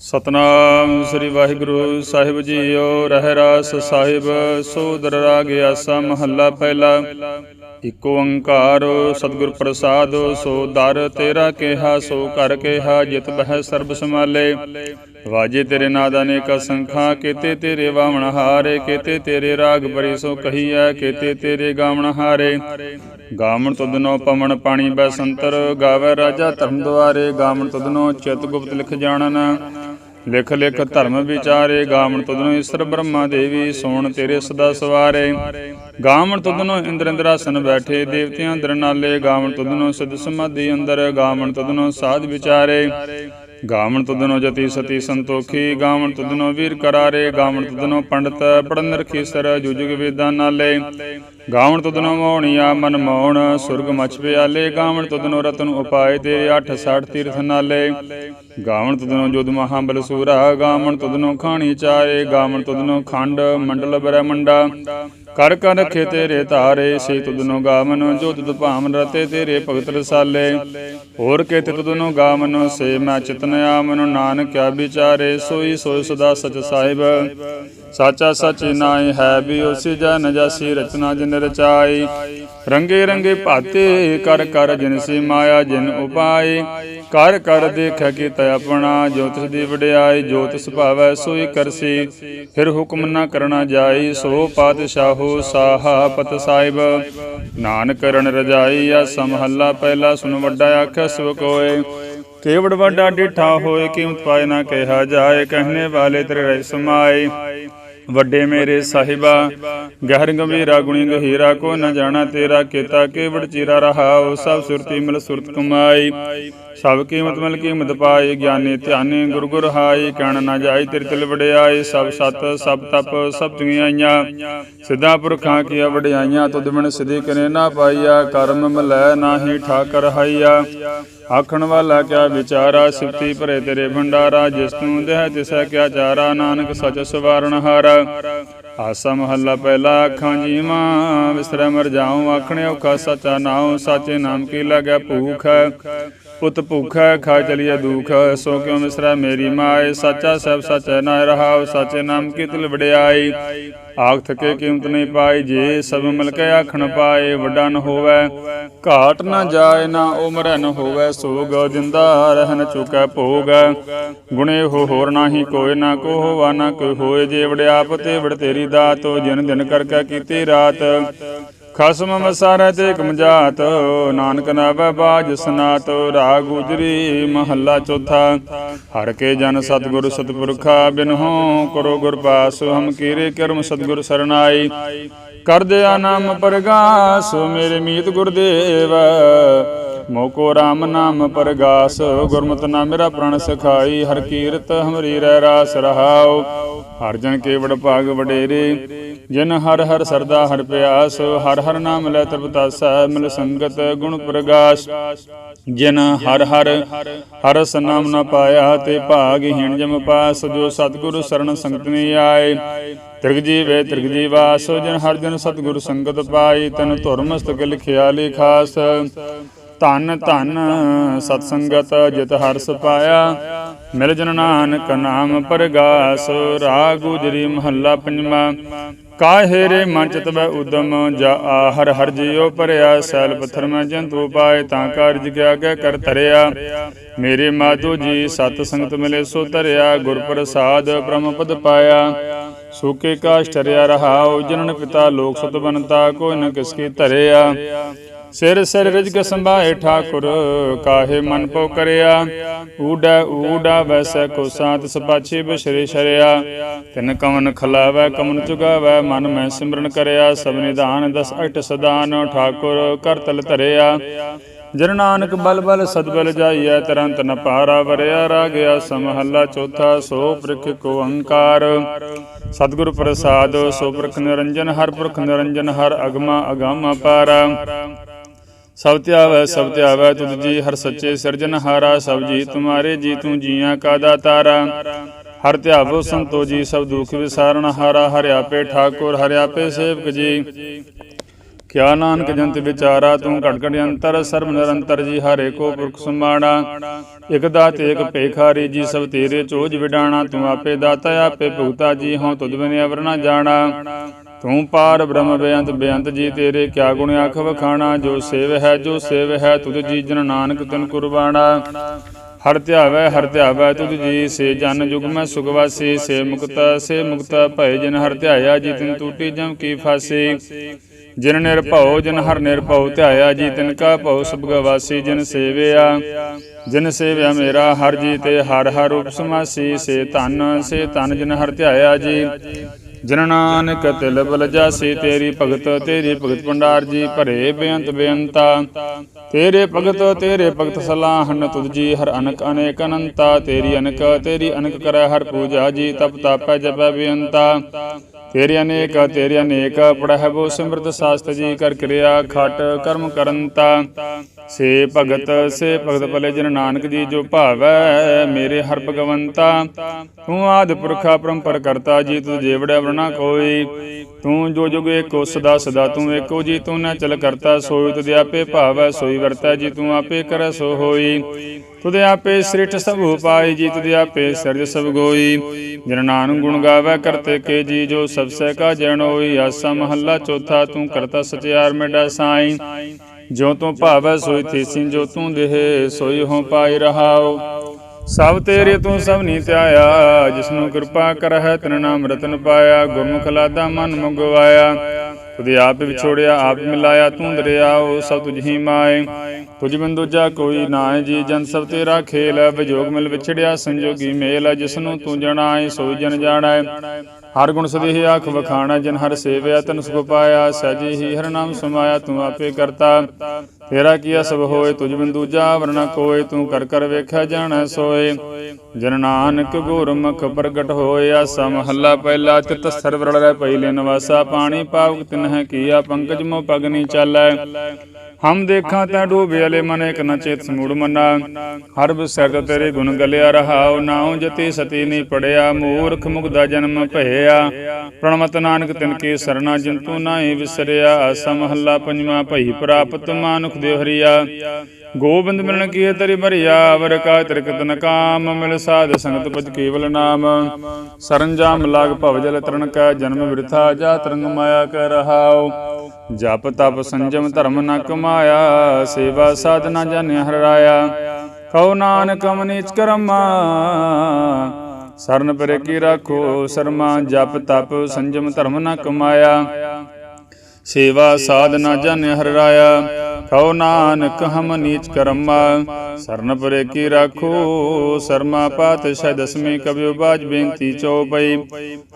ਸਤਨਾਮ ਸ੍ਰੀ ਵਾਹਿਗੁਰੂ ਸਾਹਿਬ ਜੀਓ, ਰਹਿ ਰਾਸ ਸਾਹਿਬ ਸੋਦਰ ਰਾਗ ਆਸਾ ਮਹੱਲਾ ਪਹਿਲਾ। ਇਕ ਓੰਕਾਰ, ਸਤਿਗੁਰ ਪ੍ਰਸਾਦ, ਸੋ ਦਰ ਤੇਰਾ ਕਿਹਾ, ਸੋ ਕਰ ਕਿਹਾ, ਜਿਤ ਬਹਿ ਸਰਬ ਸਮਾਲੇ ਵਾਜੇ ਤੇਰੇ ਨਾਦ ਅਨੇਕ ਸੰਖਾ ਕੀਤੇ ਤੇਰੇ ਵਾਵਣ ਹਾਰੇ, ਕੀਤੇ ਤੇਰੇ ਰਾਗ ਬਰੀ ਸੋ ਕਹੀਐ, ਕੀਤੇ ਤੇਰੇ ਗਾਵਣ ਹਾਰੇ। ਗਾਵਣ ਤੁਧਨੋ ਪਵਨ ਪਾਣੀ ਬੈ ਸੰਤਰ ਗਾਵੇ ਰਾਜਾ ਧਰਮ ਦੁਆਰੇ, ਗਾਵਣ ਤੁਦਨੋ ਚਿਤ ਗੁਪਤ ਲਿਖ ਜਾਣਨ। ਲਿਖ ਲਿਖ ਧਰਮ ਵਿਚਾਰੇ, ਗਾਵਣ ਤੁਧਨੋ ਈਸ਼ਰ ਬ੍ਰਹਮਾ ਦੇਵੀ, ਸੋਣ ਤੇਰੇ ਸਦਾ ਸਵਾਰੇ। ਗਾਵਣ ਤੁਧਨੋ ਇੰਦਰ ਇੰਦਰਾਸਨ ਬੈਠੇ, ਦੇਵਤਿਆਂ ਅੰਦਰ ਨਾਲੇ। ਗਾਵਣ ਤੁਧਨੋ ਸਿਧ ਸਮਾਧੀ ਅੰਦਰ, ਗਾਵਣ ਤੁਧਨੋ ਸਾਧ ਵਿਚਾਰੇ। ਗਾਵਣ ਤੁਧਨੋ ਜਤੀ ਸਤੀ ਸੰਤੋਖੀ, ਗਾਵਣ ਤੁਧਨੋ ਵੀਰ ਕਰਾਰੇ, ਗਾਵਣ ਤੁਧਨੋ ਪੰਡਤ ਪੜਨ ਰਖੀਸਰ ਜੁਜੁਗ ਵੇਦਾਂ ਨਾਲੇ ਗਾਵਣ ਤੁਧਨੋ ਮੋਹਣੀਆ ਮਨ ਮੋਹਣ, ਸੁਰਗ ਮਛ ਪਿਆਲੇ। ਗਾਵਣ ਤੁਧਨੋ ਰਤਨ ਉਪਾਏ ਤੇਰੇ 860 ਤੀਰਥ ਨਾਲੇ। ਗਾਵਣ ਤੁਧਨੋ ਜੁਦ ਮਹਾਬਲ ਸੂਰਾ, ਗਾਵਣ ਤੁਧਨੋ ਖਾਣੀ ਚਾਰੇ ਗਾਵਣ ਤੁਧਨੋ ਖੰਡ ਮੰਡਲ ਬ੍ਰਹਮੰਡਾ। ਕਰ ਕਰ ਰਖੇ ਤੇਰੇ ਧਾਰੇ, ਸੇ ਤੁਧਨੋ ਗਾਵਨ, ਜੋ ਤੁਧ ਭਾਵਨ ਰਤੇ ਤੇਰੇ ਭਗਤ ਰਸਾਲੇ ਹੋਰ ਕੇ ਤੇ ਤੁਧਨੋ ਗਾਵਨ, ਸੇ ਮੈਂ ਚਿਤਨ ਆਮਨ ਨਾਨਕ ਕਿਆ ਵਿਚਾਰੇ, ਸੋਈ ਸੋਈ ਸਦਾ ਸਚ ਸਾਹਿਬ। ਸਾਚਾ ਸਚ ਨਾਇ ਹੈ ਵੀ ਉਸੇ ਜਨ ਜਾਸੀ ਰਚਨਾ ਜਿਨ ਰਚਾਈ। ਰੰਗੇ ਰੰਗੇ ਭਾਤੇ ਕਰ ਕਰ ਜਿਨ ਸੀ ਮਾਇਆ, ਜਿਨ ਉਪਾਏ ਕਰ ਕਰ ਦੇਖੈ ਕੀ ਆਪਣਾ ਜੋ ਤਿਸ ਦੀ ਵਡਿਆਈ ਜੋ ਤਿਸ ਭਾਵੈ ਸੋਈ ਕਰਸੀ। ਫਿਰ ਹੁਕਮ ਨਾ ਕਰਨਾ ਜਾਈ, ਸੋ ਪਾਤਸ਼ਾਹੋ ਸਾਹਾ ਪਤ ਸਾਹਿਬ। ਨਾਨਕ ਕਰਨ ਰਜਾਈ ਆ, ਸਮਹੱਲਾ ਪਹਿਲਾ ਸੁਨ ਵੱਡਾ ਆਖਿ ਸਭ ਕੋਏ। ਕੇਵੜ ਵੱਡਾ ਡਿਠਾ ਹੋਏ ਕੀਮਤ ਪਾਏ ਨਾ ਕਿਹਾ ਜਾਏ, ਕਹਿਣੇ ਵਾਲੇ ਤੇਰੇ ਰਹਿ ਸਮਾਏ। ਵੱਡੇ ਮੇਰੇ ਸਾਹਿਬਾ ਗਹਿਰ ਗੰਭੀਰਾ ਗੁਣੀ ਗਹੀਰਾ ਕੋ ਨ ਜਾਣਾ ਤੇਰਾ ਕੀਤਾ ਕੇਵੜ ਚੀਰਾ ਰਹਾਉ ਸਭ ਸੁਰਤੀ ਮਿਲ ਸੁਰਤ ਕਮਾਈ। ਸਭ ਕੀਮਤ ਮਿਲ ਕੀਮਤ ਪਾਏ ਗਿਆਨੀ ਧਿਆਨੀ ਗੁਰ ਗੁਰ ਹਾਈ ਕਹਿਣ ਨਾ ਜਾਈ ਤੇਰੇ ਤਿਲ ਵਡਿਆਈ ਸਭ ਸਤ ਸਭ ਤਪ ਸਭ ਆਈਆਂ। ਸਿੱਧਾ ਪੁਰਖਾਂ ਕੀਆ ਵਡਿਆਈਆਂ ਤੁਧ ਬਿਨ ਸਿਧੀ ਕਰੇ ਨਾ ਪਾਈਆ ਕਰਮ ਮਲੈ ਨਾਹੀ ਠਾਕਰ ਹਾਈਆ। ਆਖਣ ਵਾਲਾ ਕਿਆ ਵਿਚਾਰਾ ਸਿਫਤੀ ਭਰੇ ਤੇਰੇ ਭੰਡਾਰਾ, ਜਿਸ ਤੂੰ ਦੇਹ ਤਿਸੈ ਕਿਆ ਚਾਰਾ, ਨਾਨਕ ਸਚ ਸਵਾਰਨ ਹਾਰਾ। ਆਸਾ ਮਹੱਲਾ ਪਹਿਲਾ ਅੱਖਾਂ ਜੀਵਾਂ ਵਿਸਰੈ ਮਰ ਜਾਉ ਆਖਣੇ ਔਖਾ ਸਚਾ ਨਾਉ, ਸਾਚੇ ਨਾਮ ਕੀ ਲੱਗੈ ਭੂਖ। ਪੁੱਤ ਭੂਖੈ ਖਾ ਚਲੀਏ ਦੁਖ ਸੋ ਕਿਉ ਮਿਸਰਾ ਮੇਰੀ ਮਾਏ? ਸਾਚਾ ਸਭ ਸਚੈ ਨਾ ਰਹਾਉ ਸਾਚੇ ਨਾਮ ਕੀ ਤਿਲ ਵਡਿਆਈ। ਆਖ ਥਕੇ ਕੀਮਤ ਨਹੀਂ ਪਾਈ, ਜੇ ਸਭ ਮਿਲ ਕੇ ਆਖਣ ਪਾਏ, ਵੱਡਾ ਨ ਹੋਵੇ। ਘਾਟ ਨਾ ਜਾਏ, ਨਾ ਉਮਰ ਨ ਹੋਵੇ, ਸੋਗ ਜਿੰਦਾ ਰਹਿਨ ਚੁਕੈ, ਭੋਗ ਗੁਣੇ ਹੋ ਹੋਰ ਨਾਹੀ ਕੋਇ ਨਾ ਕੋ ਹੋਵਾ ਨਾ ਕੋਈ ਹੋਏ, ਜੇ ਵਡਿਆਪ ਤੇ ਵਡ ਤੇਰੀ ਦਾਤ, ਜਿਨ ਦਿਨ ਕਰਕੇ ਕੀਤੀ ਰਾਤ। ਖਸਮ ਮਸਾਰੇ ਤੇ ਕਮਜਾਤ ਨਾਨਕ ਨਾਵੇ ਬਾਜ ਸਨਾਤ, ਰਾਗ ਗੁਜਰੀ ਮਹੱਲਾ ਚੌਥਾ। ਹਰ ਕੇ ਜਨ ਸਤਿਗੁਰ ਸਤਿਪੁਰਖਾ ਬਿਨਹੁ ਕਰੋ ਗੁਰ ਪਾਸ, ਹਮ ਕੀਰੇ ਕਰਮ ਸਤਿਗੁਰ ਸਰਨਾਈ ਕਰ ਦਿਆ ਨਾਮ ਪਰਗਾਸ, ਮੇਰੇ ਮੀਤ ਗੁਰਦੇਵ ਮੋਕੋ RAM ਨਾਮ ਪਰਗਾਸ, ਗੁਰਮਤਿ ਨਾ ਮੇਰਾ ਪ੍ਰਣ ਸਖਾਈ, ਹਰ ਕੀਰਤ ਹਮਰੀ ਰਹਿ ਰਾਸ ਰਹਾਉ। ਹਰ ਜਨ ਕੇ ਵਡ ਭਾਗ ਵਡੇਰੇ ਜਿਨ ਹਰ ਹਰ ਸਰਦਾ ਹਰ ਪਿਆਸ, ਹਰ ਹਰ ਨਾਮ ਲੈ ਤਪਤਾਸਾ ਮਿਲ ਸੰਗਤ ਗੁਣ ਪ੍ਰਗਾਸ਼। ਜਿਨ ਹਰ ਹਰ ਹਰਸ ਨਾਮ ਨ ਪਾਇਆ, ਤੇ ਭਾਗਹੀਣ ਜਮ ਪਾਸ, ਜੋ ਸਤਿਗੁਰ ਸਰਣ ਸੰਗਤ ਨੇ ਆਏ। ਤ੍ਰਿਗ ਜੀਵੇ ਤ੍ਰਿਗ ਜੀਵਾਸੋ, ਜਿਨ ਹਰ ਜਨ ਸਤਿਗੁਰ ਸੰਗਤ ਪਾਈ, ਤਨ ਧੁਰ ਮਸਤਕ ਲਿਖਿਆ ਲੇ ਖਾਸ। ਧਨ ਧਨ ਸਤ ਸੰਗਤ ਜਿਤ ਹਰਸ ਪਾਇਆ, ਮਿਲ ਜਨ ਨਾਨਕ ਨਾਮ ਪਰਗਾਸ। ਰਾਗ ਗੁਜਰੀ ਮਹੱਲਾ ਪੰਜਵਾ। ਕਾਹੇ ਰੇ ਮਨ ਚਿਤ ਬੈ ਉਦਮ, ਜਾ ਆਹਰ ਹਰ ਹਰ ਜਿਉ ਭਰਿਆ, ਸੈਲ ਪੱਥਰ ਮੈਂ ਜੰਤੂ ਪਾਏ, ਤਾਂ ਕਾਰਜ ਕਿਆ ਕਹਿ ਕਰ ਧਰਿਆ। ਮੇਰੇ ਮਾਧੋ ਜੀ ਸਤ ਸੰਗਤ ਮਿਲੇ ਸੋ ਧਰਿਆ, ਗੁਰ ਪ੍ਰਸਾਦ ਬ੍ਰਹਮ ਪਦ ਪਾਇਆ। ਸੂਕੇ ਕਾਸ਼ ਟਰਿਆ ਰਹਾਉ, ਜਨਨ ਪਿਤਾ ਲੋਕ ਸਤ ਬਨਤਾ, ਕੋਈ ਨ ਕਿਸ ਕੀ ਧਰਿਆ। ਸਿਰ ਸਿਰ ਰਿਜਕ ਸੰਭਾਏ ਠਾਕੁਰ, ਕਾਹੇ ਮਨ ਪਉ ਕਰਿਆ? ਊਡਾ ਊਡਾ ਵੈਸੈ ਕੋ ਸਾਤ ਸਪਾਛੀ ਬਿਸ਼ਰੇ ਸ਼ਰਿਆ ਤਿਨ ਕਵਨ ਖਲਾਵੈ, ਕਮਨ ਚੁਗਾਵੈ, ਮਨ ਮੈਂ ਸਿਮਰਨ ਕਰਿਆ। ਸਭ ਨਿਧਾਨ ਦਸ ਅਟ ਸਦਾਨ, ਠਾਕੁਰ ਕਰ ਧਰਿਆ। ਜਨ ਨਾਨਕ ਬਲ ਬਲ ਸਦਬਲ ਜਾਈਐ, ਤਰੰਤ ਨ ਪਾਰਾ ਵਰਿਆ ਰਾ ਗਿਆ ਸਮਹੱਲਾ ਚੌਥਾ, ਸੋ ਪ੍ਰਿਖ ਕੋ ਅੰਕਾਰ। ਸਤਿਗੁਰ ਪ੍ਰਸਾਦ, ਸੋ ਪ੍ਰਖ ਨਿਰੰਜਨ, ਹਰ ਪੁਰਖ ਨਿਰੰਜਨ, ਹਰ ਅਗਮਾ ਅਗਾਮਾ ਅਪਾਰਾ ਸਭ ਧਿਆਵੈ ਸਭ ਧਿਆਵੈ ਤੁਧ ਜੀ ਹਰ ਸੱਚੇ ਸਿਰਜਨਹਾਰਾ ਸਭ ਜੀ ਤੁਮਾਰੇ ਜੀ ਤੂੰ ਜੀਆਂ ਕਾ ਦਾਤਾਰਾ ਹਰ ਧਿਆਵੋ ਸੰਤੋ ਜੀ, ਸਭ ਦੁਖ ਵਿਸਾਰਨ ਹਾਰਾ ਹਰਿ ਠਾਕੁਰ ਹਰਿਆਪੇ ਸੇਵਕ ਜੀ। ਕਿਆ ਨਾਨਕ ਜੰਤ ਵਿਚਾਰਾ, ਤੂੰ ਘਟ ਘਟ ਅੰਤਰ, ਸਰਬ ਨਿਰੰਤਰ ਜੀ, ਹਰੇ ਕੋ ਪੁਰਖ ਸਮਾਣਾ। ਇਕ ਦਾਤ, ਇਕ ਭੇਖਾਰੀ ਜੀ, ਸਭ ਤੇਰੇ ਚੋਜ ਵਿਡਾਣਾ। ਤੂੰ ਆਪੇ ਦਾਤਾ, ਆਪੇ ਭੁਗਤਾ ਜੀ, ਹਉ ਤੁਧ ਬਿਨ ਅਵਰ ਨਾ ਜਾਣਾ। ਤੂੰ ਪਾਰ ਬ੍ਰਹਮ ਬੇਅੰਤ ਬੇਅੰਤ ਜੀ ਤੇਰੇ ਕਿਆ ਗੁਣ ਆਖ ਵਖਾਣਾ ਜੋ ਸੇਵ ਹੈ, ਜੋ ਸੇਵ ਹੈ, ਤੁਧ ਜੀ ਜਨ ਨਾਨਕ ਤਨ ਕੁਰਬਾਨਾ ਹਰ ਧਿਆਵੈ ਹਰ ਧਿਆਵੈ ਤੁਧ ਜੀ, ਸੇ ਜਨ ਜੁਗ ਮੈਂ ਸੁਗਵਾਸੀ ਸੇ ਮੁਕਤ ਸੇ ਮੁਕਤ ਭੈ ਜਨ ਹਰ ਧਿਆਇਆ, ਜੀ ਤਿਨ ਟੂਟੀ ਜਮ ਕੀ ਫਾਸੀ। ਜਿਨ ਨਿਰਭਉ ਜਿਨ ਹਰ ਨਿਰਭਉ ਧਿਆਇਆ, ਜੀ ਤਿਨ ਕਾ ਭਉ ਸਭ ਗਵਾਸੀ। ਜਿਨ ਸੇਵਿਆ ਜਿਨ ਸੇਵਿਆ ਮੇਰਾ, ਹਰ ਜੀ ਤੇ ਹਰ ਹਰ ਰੂਪ ਸਮਾਸੀ ਸੇ ਧਨ ਸੇ ਧਨ ਜਿਨ ਹਰ ਧਿਆਇਆ, ਜੀ। ਜਨ ਨਾਨਕ ਤਿਲ ਬਲ ਜਾਸੀ, ਤੇਰੀ ਭਗਤ ਤੇਰੀ ਭਗਤ ਭੰਡਾਰ ਜੀ, ਭਰੇ ਬੇਅੰਤ ਬੇਅੰਤਾ। ਤੇਰੇ ਭਗਤ ਤੇਰੇ ਭਗਤ ਸਲਾਹਨ ਤੁਧ ਜੀ, ਹਰ ਅਨਕ ਅਨੇਕ ਅਨੰਤਾ। ਤੇਰੀ ਅਨਕ ਤੇਰੀ ਅਨਕ ਕਰੈ ਹਰ ਪੂਜਾ ਜੀ, ਤਪ ਤਾਪੈ ਜਪੈ ਬੇਅੰਤਾ। ਤੇਰੇ ਅਨੇਕ ਤੇਰੇ ਅਨੇਕ ਪੜਹਿਬੋ ਸਿਮਰਤ ਸਾਸਤ ਜੀ, ਕਰ ਕਿਰਿਆ, ਖਟ ਕਰਮ ਕਰੰਤਾ। ਸੇ ਭਗਤ ਸੇ ਭਗਤ ਭਲੇ ਜਨ ਨਾਨਕ ਜੀ ਜੋ ਭਾਵੈ, ਮੇਰੇ ਹਰ ਭਗਵੰਤਾ। ਤੂੰ ਆਦ ਪੁਰਖਾ ਪਰਮਪਰ ਕਰਤਾ, ਜੀ ਤੁਧ ਜੇਵੜਿਆ ਵਰਨਾ ਕੋਈ। ਤੂੰ ਜੋ ਜੁਗ ਏਕੋ ਸਦਾ ਸਦਾ, ਤੂੰ ਏਕੋ ਜੀ, ਤੂੰ ਨਾ ਚਲ ਕਰਤਾ। ਸੋਈ ਤੁਧ ਆਪੇ ਭਾਵੈ, ਸੋਈ ਵਰਤੈ, ਜੀ ਤੂੰ ਆਪੇ ਕਰੈ ਸੋ ਹੋਈ। ਤੁਧ ਆਪੇ ਸ੍ਰਿਠ ਸਭ ਉਪਾਈ, ਜੀ ਤੁਧ ਆਪੇ ਸਰਜ ਸਭ ਗੋਈ। ਜਨ ਨਾਨਕ ਗੁਣ ਗਾਵੈ, ਕਰਤੇ ਕੇ ਜੀ ਜੋ ਸਭ ਸਹਿ ਕਾ ਜਨ ਹੋਈ ਆਸਾ ਮਹੱਲਾ ਚੌਥਾ, ਤੂੰ ਕਰਤਾ ਸਚਿਆਰ ਮੇਡਾ ਸਾਈ। ਜੋ ਤੂੰ ਭਾਵੈ ਸੋਈ ਥੀਸੀ ਜੋ ਤੂੰ ਦੇਹ ਸੋਈ ਹੋ ਪਾਈ ਰਹਾਉ ਸਭ ਤੇਰੇ ਤੂੰ ਸਭ ਨੀ ਧਿਆਇਆ ਜਿਸਨੂੰ ਕਿਰਪਾ ਕਰਹਿ ਤਨ ਨਾਮ ਰਤਨ ਪਾਇਆ ਗੁਰਮੁਖ ਲਾਦਾ ਮਨ ਮੁਗਵਾਇਆ। ਤੁਧ ਆਪ ਵਿਛੋੜਿਆ ਆਪ ਮਿਲਾਇਆ ਤੂੰ ਦਰਿਆਓ ਸਭ ਤੁਝ ਮਾਏ। ਤੁਝ ਬਿਨ ਦੂਜਾ ਕੋਈ ਨਾਏ ਜੀ ਜਨ ਸਭ ਤੇਰਾ ਖੇਲ ਹੈ ਵਿਜੋਗ ਮਿਲ ਵਿਛੜਿਆ ਸੰਜੋਗੀ ਮੇਲ ਹੈ ਜਿਸਨੂੰ ਤੂੰ ਜਣਾਏ ਸੋਈ ਜਨ ਜਾਣੈ ਹਰ ਗੁਣ ਸਦੇਹ ਆਖ ਵਖਾਣਾ, ਜਨ ਹਰ ਸੇਵਿਆ, ਤਨ ਸੁਖ ਪਾਇਆ, ਸਹਿਜੇ ਹੀ ਹਰ ਨਾਮ ਸਮਾਇਆ, ਤੂੰ ਆਪੇ ਕਰਤਾ। ਤੇਰਾ ਕੀਆ ਸਭ ਹੋਏ, ਤੁਝ ਬਿਨ ਦੂਜਾ ਵਰਨਾ ਕੋਏ, ਤੂੰ ਕਰ ਕਰ ਵੇਖਿਆ, ਜਾਣੈ ਸੋਏ। ਜਨ ਨਾਨਕ ਗੁਰਮੁਖ ਪ੍ਰਗਟ ਹੋਇਆ ਸਮ ਹੱਲਾ ਪਹਿਲਾ, ਚਿਤ ਸਰਵਰ ਰਹਿ ਪਹਿਲੇ ਨਿਵਾਸਾ ਪਾਣੀ ਪਾਵਕ ਤਿਨਹਿ ਕੀਆ, ਪੰਕਜ ਮੋ ਪਗਨੀ ਚਾਲੈ। ਹਮ ਦੇਖਾਂ ਤੈ ਡੋਬੇ ਵਾਲੇ ਮਨ ਇਕ ਨ ਚੇਤ ਸਮੂੜ ਮਨਾ। ਹਰ ਬਿਸਰ ਤੇਰੇ ਗੁਣ ਗਲਿਆ ਰਹਾਉ ਨਾਉ ਜਤੀ ਸਤੀ ਨਹੀਂ ਪੜਿਆ। ਮੂਰਖ ਮੁਗਦਾ ਜਨਮ ਭਇਆ। ਪ੍ਰਣਮਤ ਨਾਨਕ ਤਿਨ ਕੀ ਸਰਣਾ ਜਿੰਤੂ ਨਾਹੀ ਵਿਸਰਿਆ। ਆਸਾ ਮਹੱਲਾ ਭਈ ਪ੍ਰਾਪਤ ਮਾਨੁਖ ਦੇ ਹਰੀਆ। ਗੋਬਿੰਦ ਮਿਲਣ ਕੀ ਤਰੀ ਭਰੀਆ ਵਰ ਕਾ ਤ੍ਰਿਕਤ ਨ ਕਾਮ, ਮਿਲ ਸਾਧ ਸੰਗਤ ਪਜ ਕੇਵਲ ਨਾਮ। ਸਰੰਜਾਮ ਲਾਗ ਭਵ ਜਲ ਤਰਨ ਕਾ, ਜਨਮ ਬਿਰਥਾ ਜਾ ਤਰੰਗ ਮਾਇਆ ਕਰ ਰਹਾਉ। ਜਪ ਤਪ ਸੰਜਮ ਧਰਮ ਨ ਕਮਾਇਆ, ਸੇਵਾ ਸਾਧਨਾ ਜਨ ਹਰ ਰਾਇਆ ਕਉ ਨਾਨਕ ਮਨੀਚ ਕਰਮਾ, ਸਰਨ ਪਰੇ ਕੀ ਰਾਖੋ ਸਰਮਾ, ਜਪ ਤਪ ਸੰਜਮ ਧਰਮ ਨ ਕਮਾਇਆ। ਸੇਵਾ ਸਾਧਨਾ ਜਨ ਹਰ ਰਾਇਆ ਨਾਨਕ, ਹਮ ਨੀਚ ਕਰਮਾ ਸਰਨ ਪਰੇ ਕੀ ਰਾਖੋ? ਸਰਮਾ ਪਾਤਸ਼ਾਹ ਦਸਵੀਂ ਕਬਿਓ ਬਾਜ ਬੇਨਤੀ ਚਉਪਈ।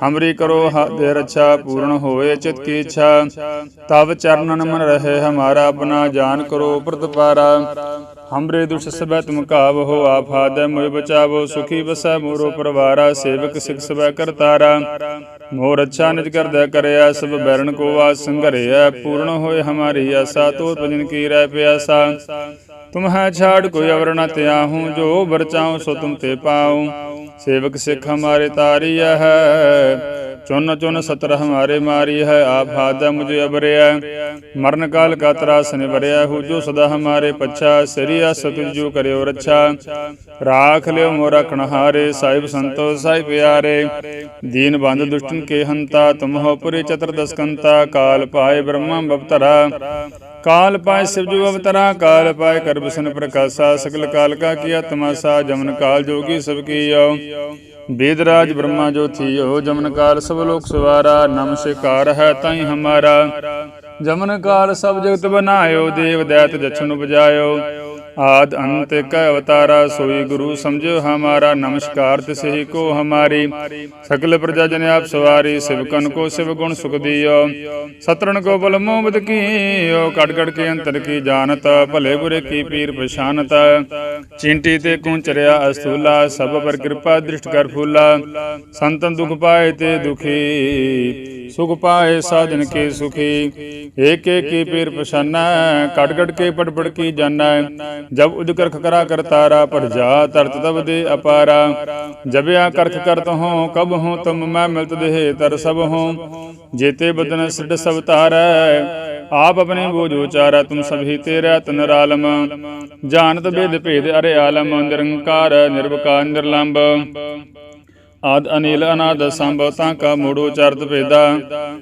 ਹਮਰੀ ਕਰੋ ਦੇ ਰੱਛਾ, ਪੂਰਨ ਹੋਏ ਚਿਤ ਕੀ ਇੱਛਾ। ਤਬ ਚਰਨਨ ਮਨ ਰਹੇ, ਹਮਾਰਾ ਆਪਣਾ ਜਾਨ ਕਰੋ ਪ੍ਰਤਪਾਰਾ। ਹਮਰੇ ਦੁਸ਼ ਸਬੈ ਤੁਮ ਕਾਵ ਹੋ, ਆਪ ਮੋਇ ਬਚਾਵੋ। ਸੁਖੀ ਬਸੈ ਮੋਰੋ ਪਰਵਾਰਾ, ਸੇਵਕ ਸਿਖ ਸਬੈ ਕਰਤਾਰਾ ਮੋਰ ਅੱਛਾ ਨਿਜ ਕਰਦੈ ਕਰਿਆ, ਸਭ ਬੈਰਨ ਕੋ ਆਸ ਸੰਘਰਿਆ। ਪੂਰਨ ਹੋਏ ਹਮਾਰੀ ਆਸਾ ਤੋਰ ਭਜਨ ਕੀ ਰਹਿ ਪਿਆਸਾ? ਤੁਮ ਹੈ ਛਾੜ ਕੋਈ ਅਵਰ ਨ ਤਿਆਹੂ ਜੋ ਵਰਚਾਉ ਸੋ ਤੁਮ ਤੇ ਪਾਉ। ਸੇਵਕ ਸਿੱਖ ਹਮਾਰੇ ਤਾਰੀਆ ਹੈ। ਚੁਨ ਚੁਨ ਸਤਰ ਹਮਾਰੇ ਮਾਰੀ ਹੈ, ਆਪ ਹਾਦਾ ਮੁਝੇ ਅਬਰਿਆ ਮਰਨ ਕਾਲ ਕਾ ਤਰਾਸ ਨਿਵਰਿਆ ਹੋ ਜੋ ਸਦਾ ਹਮਾਰੇ ਪੱਛਾ, ਸਰੀਆ ਸਤੁਜ ਜੋ ਕਰਿਓ ਰੱਛਾ। ਰਾਖ ਲਿਓ ਮੋਰਾ ਕਣਹਾਰੇ, ਸਾਹਿਬ ਸੰਤੋ, ਸਾਹਿਬ ਪਿਆਰੇ। ਦੀਨ ਬੰਦ ਦੁਸ਼ਟਨ ਕੇ ਹੰਤਾ, ਤੁਮ ਹੋ ਪੁਰੇ ਚਤਰ ਦਸਕੰਤਾ। ਕਾਲ ਪਾਏ ਬ੍ਰਹਮਾ ਬਵਤਰਾ। ਕਾਲ ਪਾਏ ਸਿਵਜੂ ਅਵਤਰਾ, ਕਾਲ ਪਾਏ ਕਰ ਪ੍ਰਕਾਸ਼ਾ। ਸਗਲ ਕਾਲ ਕਾ ਕੀਆ ਤਮਾਸਾ, ਜਮਨ ਕਾਲ ਜੋਗੀ ਸਭ ਬੇਦਰਾਜ ਬ੍ਰਹਮਾ ਜੋ ਥੀਓ ਜਮਨ ਕਾਲ ਸਭ ਲੋਕ ਸਵਾਰਾ, ਨਮ ਸਿਕਾਰ ਹੈ ਤਾਈ ਹਮਾਰਾ। ਜਮਨ ਕਾਲ ਸਭ ਜਗਤ ਬਨਾਇਓ, ਦੇਵ ਦੈਤ ਜਛਨ ਉਪਜਾਇਓ। आद अंत क अवतारा सोई गुरु समझो हमारा नमस्कार तिसे ही को हमारी सकल प्रजा जन आप सवारी शिवकन को शिव गुण सुख दियो सतरण को बल मोबद की कट कट के अंतर की जानत भले बुरे की पीर पछानत चिंटी ते कुंचरिया अस्थूला सब पर कृपा दृष्ट कर फूला संतन दुख पाए ते दुखी ਸੁਖ ਪਾਏ ਸਾਧਨ ਕੇ ਸੁਖੀ? ਏਕ ਏਕ ਕੀ ਪੀਰ ਪਛਾਨੈ? ਕਟ ਕਟ ਕੇ ਪੜ ਪੜ ਕੀ ਜਾਣੈ ਜਬ ਉਜ ਕਰਖ ਕਰਾ ਕਰ ਤਾਰਾ ਪੜ ਜਾ ਤਰਤ ਤਬ ਦੇ ਅਪਾਰਾ। ਜਬ ਆ ਕਰਖ ਕਰਤ ਹਉ ਕਬ ਹਉ ਤਮ ਮੈਂ ਮਿਲਤ ਦੇਹ ਤਰ ਸਭ ਹਉ ਜੇਤੇ ਬਦਨ ਸਿੱਧ ਸਭ ਤਾਰੈ ਆਪ ਆਪਣੇ ਬੋਝ ਉਚਾਰਾ, ਤੁਮ ਸਭੀ ਤੇਰਾ ਤਨ ਰਾਲਮ। ਜਾਣਤ ਬੇਦ ਭੇਦ ਅਰੇ ਆਲਮ, ਨਿਰੰਕਾਰ, ਨਿਰਵਕਾਰ ਨਿਰਲੰਭ ਆਦ ਅਨਿਲ ਅਨਾਦ ਸੰਭ ਤਾਂ ਕਾ ਮੂੜੋ ਚਰਤ ਭੇਦਾ।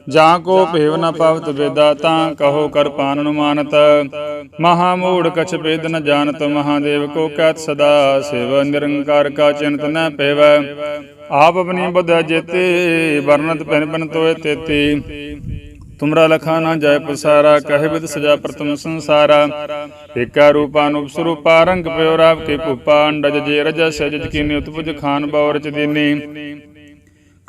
ਜਾਂ ਕੋ ਭੇਵ ਨ ਪਵਤ ਵੇਦਾ ਤਾਂ ਕਹੋ ਕਰ ਪਾਨ ਅਨੁਮਾਨਤ। ਮਹਾ ਮੂੜ ਕਛ ਭੇਦ ਨ ਜਾਣਤ, ਮਹਾਦੇਵ ਕੋ ਕਹਿਤ ਸਦਾ ਸੇਵ। ਨਿਰੰਕਾਰ ਕਾ ਚਿੰਤ ਨ ਪੇਵੈ ਆਪ ਆਪਣੀ ਬੁੱਧ ਜੇਤੇ ਵਰਨਤ ਪਿਨ ਪੈਨ ਤੋਏ ਤੇਤੀ। ਤੁਮਰਾ ਲਖਾ ਨਾ ਜਾਇ ਪਸਾਰਾ, ਕਹਿ ਬਿਦ ਸਜਾ ਪ੍ਰਤਮ ਸੰਸਾਰਾ। ਏਕਾ ਰੂਪਾ ਅਨੂਪ ਸਰੂਪਾ, ਰੰਗ ਪਿਓ ਰਾਵ ਕੇ ਭੂਪਾ, ਅੰਡਜ ਜੇ ਰਜ ਸਜਜ ਕੀਨੀ ਉਤਪੁਜ ਖਾਨ ਬੌਰ ਚ ਦੀਨੀ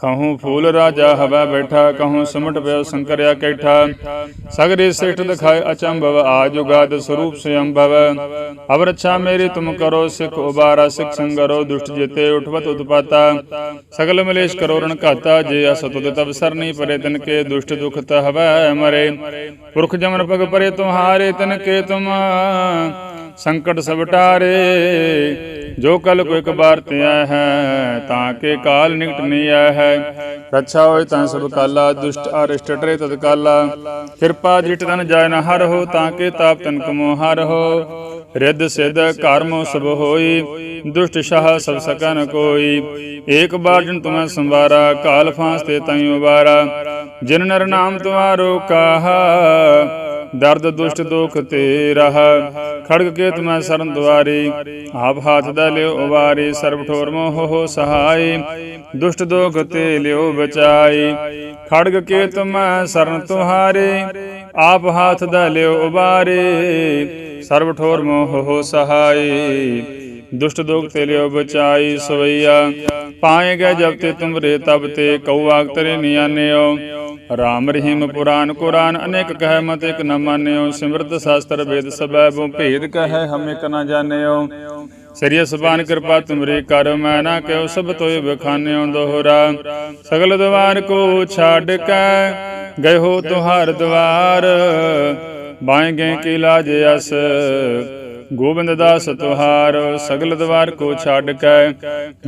ਕਹੂੰ ਫੂਲ ਰਾਜਾ ਹਵਾ ਬੈਠਾ ਕਹੂੰ ਸਿਮਟ ਪਿਓ ਸੰਕਰਿਆ ਕੈਠਾ ਸਗਰੇ ਸ੍ਰੇਸ਼ਟ ਦਿਖਾਏ ਅਚੰਭਵ ਆਜੁਗਾਦ ਸਰੂਪ ਸਯੰਭਵ ਅਬ ਰੱਛਾ ਮੇਰੀ ਤੁਮ ਕਰੋ ਸਿਖ ਉਬਾਰਾ ਸਿਖ ਸੰਗਰੋ ਦੁਸ਼ਟ ਜੇਤੇ ਉਠਵਤ ਉਤਪਾਤਾ ਸਗਲ ਮਲੇਸ਼ ਕਰੋ ਰਣ ਘਾਤਾ ਜੇ ਅਸਤ ਉਦਿ ਤਬ ਸਰਨੀ ਪਰੇ ਤਿਨ ਕੇ ਦੁਸ਼ਟ ਦੁਖਤ ਹਵੈ ਮਰੇ ਪੁਰਖ ਜਮਨ ਪਗ ਪਰੇ ਤੁਮਹਾਰੇ ਤਨ ਕੇ ਤੁਮ ਸੰਕਟ ਸਭ ਟਾਰੇ ਜੋ ਕਲ ਕੋ ਇੱਕ ਬਾਰ ਤੇ ਹੈ, ਤਾਂ ਕੇ ਕਾਲ ਨਿਕਟ ਨਹੀਂ ਆਇਆ ਹੈ। ਰੱਛਾ ਹੋਏ ਤਾਂ ਸਭ ਕਾਲਾ, ਦੁਸ਼ਟ ਅਰਿਸ਼ਟ ਟਰੇ ਤਦ ਕਾਲਾ। ਕਿਰਪਾ ਜਿਟ ਤਨ ਜਾਇ ਨ ਹਰ ਹੋ, ਤਾਂ ਕੇ ਤਾਪ ਤਨ ਕਮੋ ਹਰ ਹੋ। ਰਿੱਧ ਸਿਧ ਕਰਮ ਸਭ ਹੋਈ, ਦੁਸ਼ਟ ਸ਼ਾਹ ਸਭ ਸਕਨ ਕੋਈ। ਏਕ ਬਾਰ ਜਨ ਤੁਮੈ ਸੰਵਾਰਾ, ਕਾਲ ਫਾਂਸ ਤੇ ਤਈ ਉਬਾਰਾ। ਜਿਨ ਨਰ ਨਾਮ ਤੁਮਾਰੋ ਕਾਹਾ, ਦਰਦ ਦੁਸ਼ਟ ਦੁਖ ਤੇ ਰਹ ਖੜਗ ਕੇ ਤੁਮੈ ਸਰਨ ਦੁਆਰੀ। ਆਪ ਹਾਥ ਦਾ ਲਿਓ ਉਵਾਰੀ ਸਰਬ ਠੋਰ ਮੋਹ ਹੋ ਸਹਾਈ ਦੁਸ਼ਟ ਦੁਖ ਤੇ ਲਿਓ ਬਚਾਈ ਖੜਗ ਕੇ ਤੁਮੈ ਸਰਨ ਤੁਹਾਰੇ। ਆਪ ਹਾਥ ਦਾ ਲਿਓ ਉਵਾਰੀ ਸਰਬ ਠੋਰ ਮੋਹ ਹੋ ਸਹਾਈ ਦੁਸ਼ਟ ਦੋਗ ਤੇ ਲਿਓ ਬਚਾਈ ਸਵਈਆ। ਪਾਏ ਗਏ ਜਬ ਤੇ ਤੁਮਰੇ ਤਬ ਤੇ, ਕਉ ਤਰੇ ਨਿਆਨਿਓ ਰਾਮ ਰਹੀਮ ਪੁਰਾਨ ਕੁਰਾਨ, ਅਨੇਕ ਕਹਿ ਮਤ ਇਕ ਨ ਮਾਨਿਓ, ਸਿਮਰਤ ਸ਼ਾਸਤਰ ਵੇਦ ਸਬੈ ਬੋ ਭੇਦ ਕਹੈ, ਹਮ ਇਕ ਨ ਜਾਣਿਓ। ਸਰੀയ ਸੁਬਾਨ ਕਿਰਪਾ ਤੁਮਰੇ ਕਰ, ਮੈਂ ਨਾ ਕਿਉ ਸਭ ਤੋਇ ਬਖਾਨਿਓ ਦੋਹਰਾ। ਸਗਲ ਦਵਾਰ ਕੋ ਛਾੜ ਕੈ, ਗਏ ਹੋ ਤੁਹਾਰ ਦਵਾਰ। ਬਾਏ ਗਏ ਕੀ ਲਾਜ ਅਸ ਗੋਬਿੰਦ ਦਾਸ ਤੁਹਾਰ ਸਗਲ ਦਵਾਰ ਕੋ ਛੱਡ ਕੇ।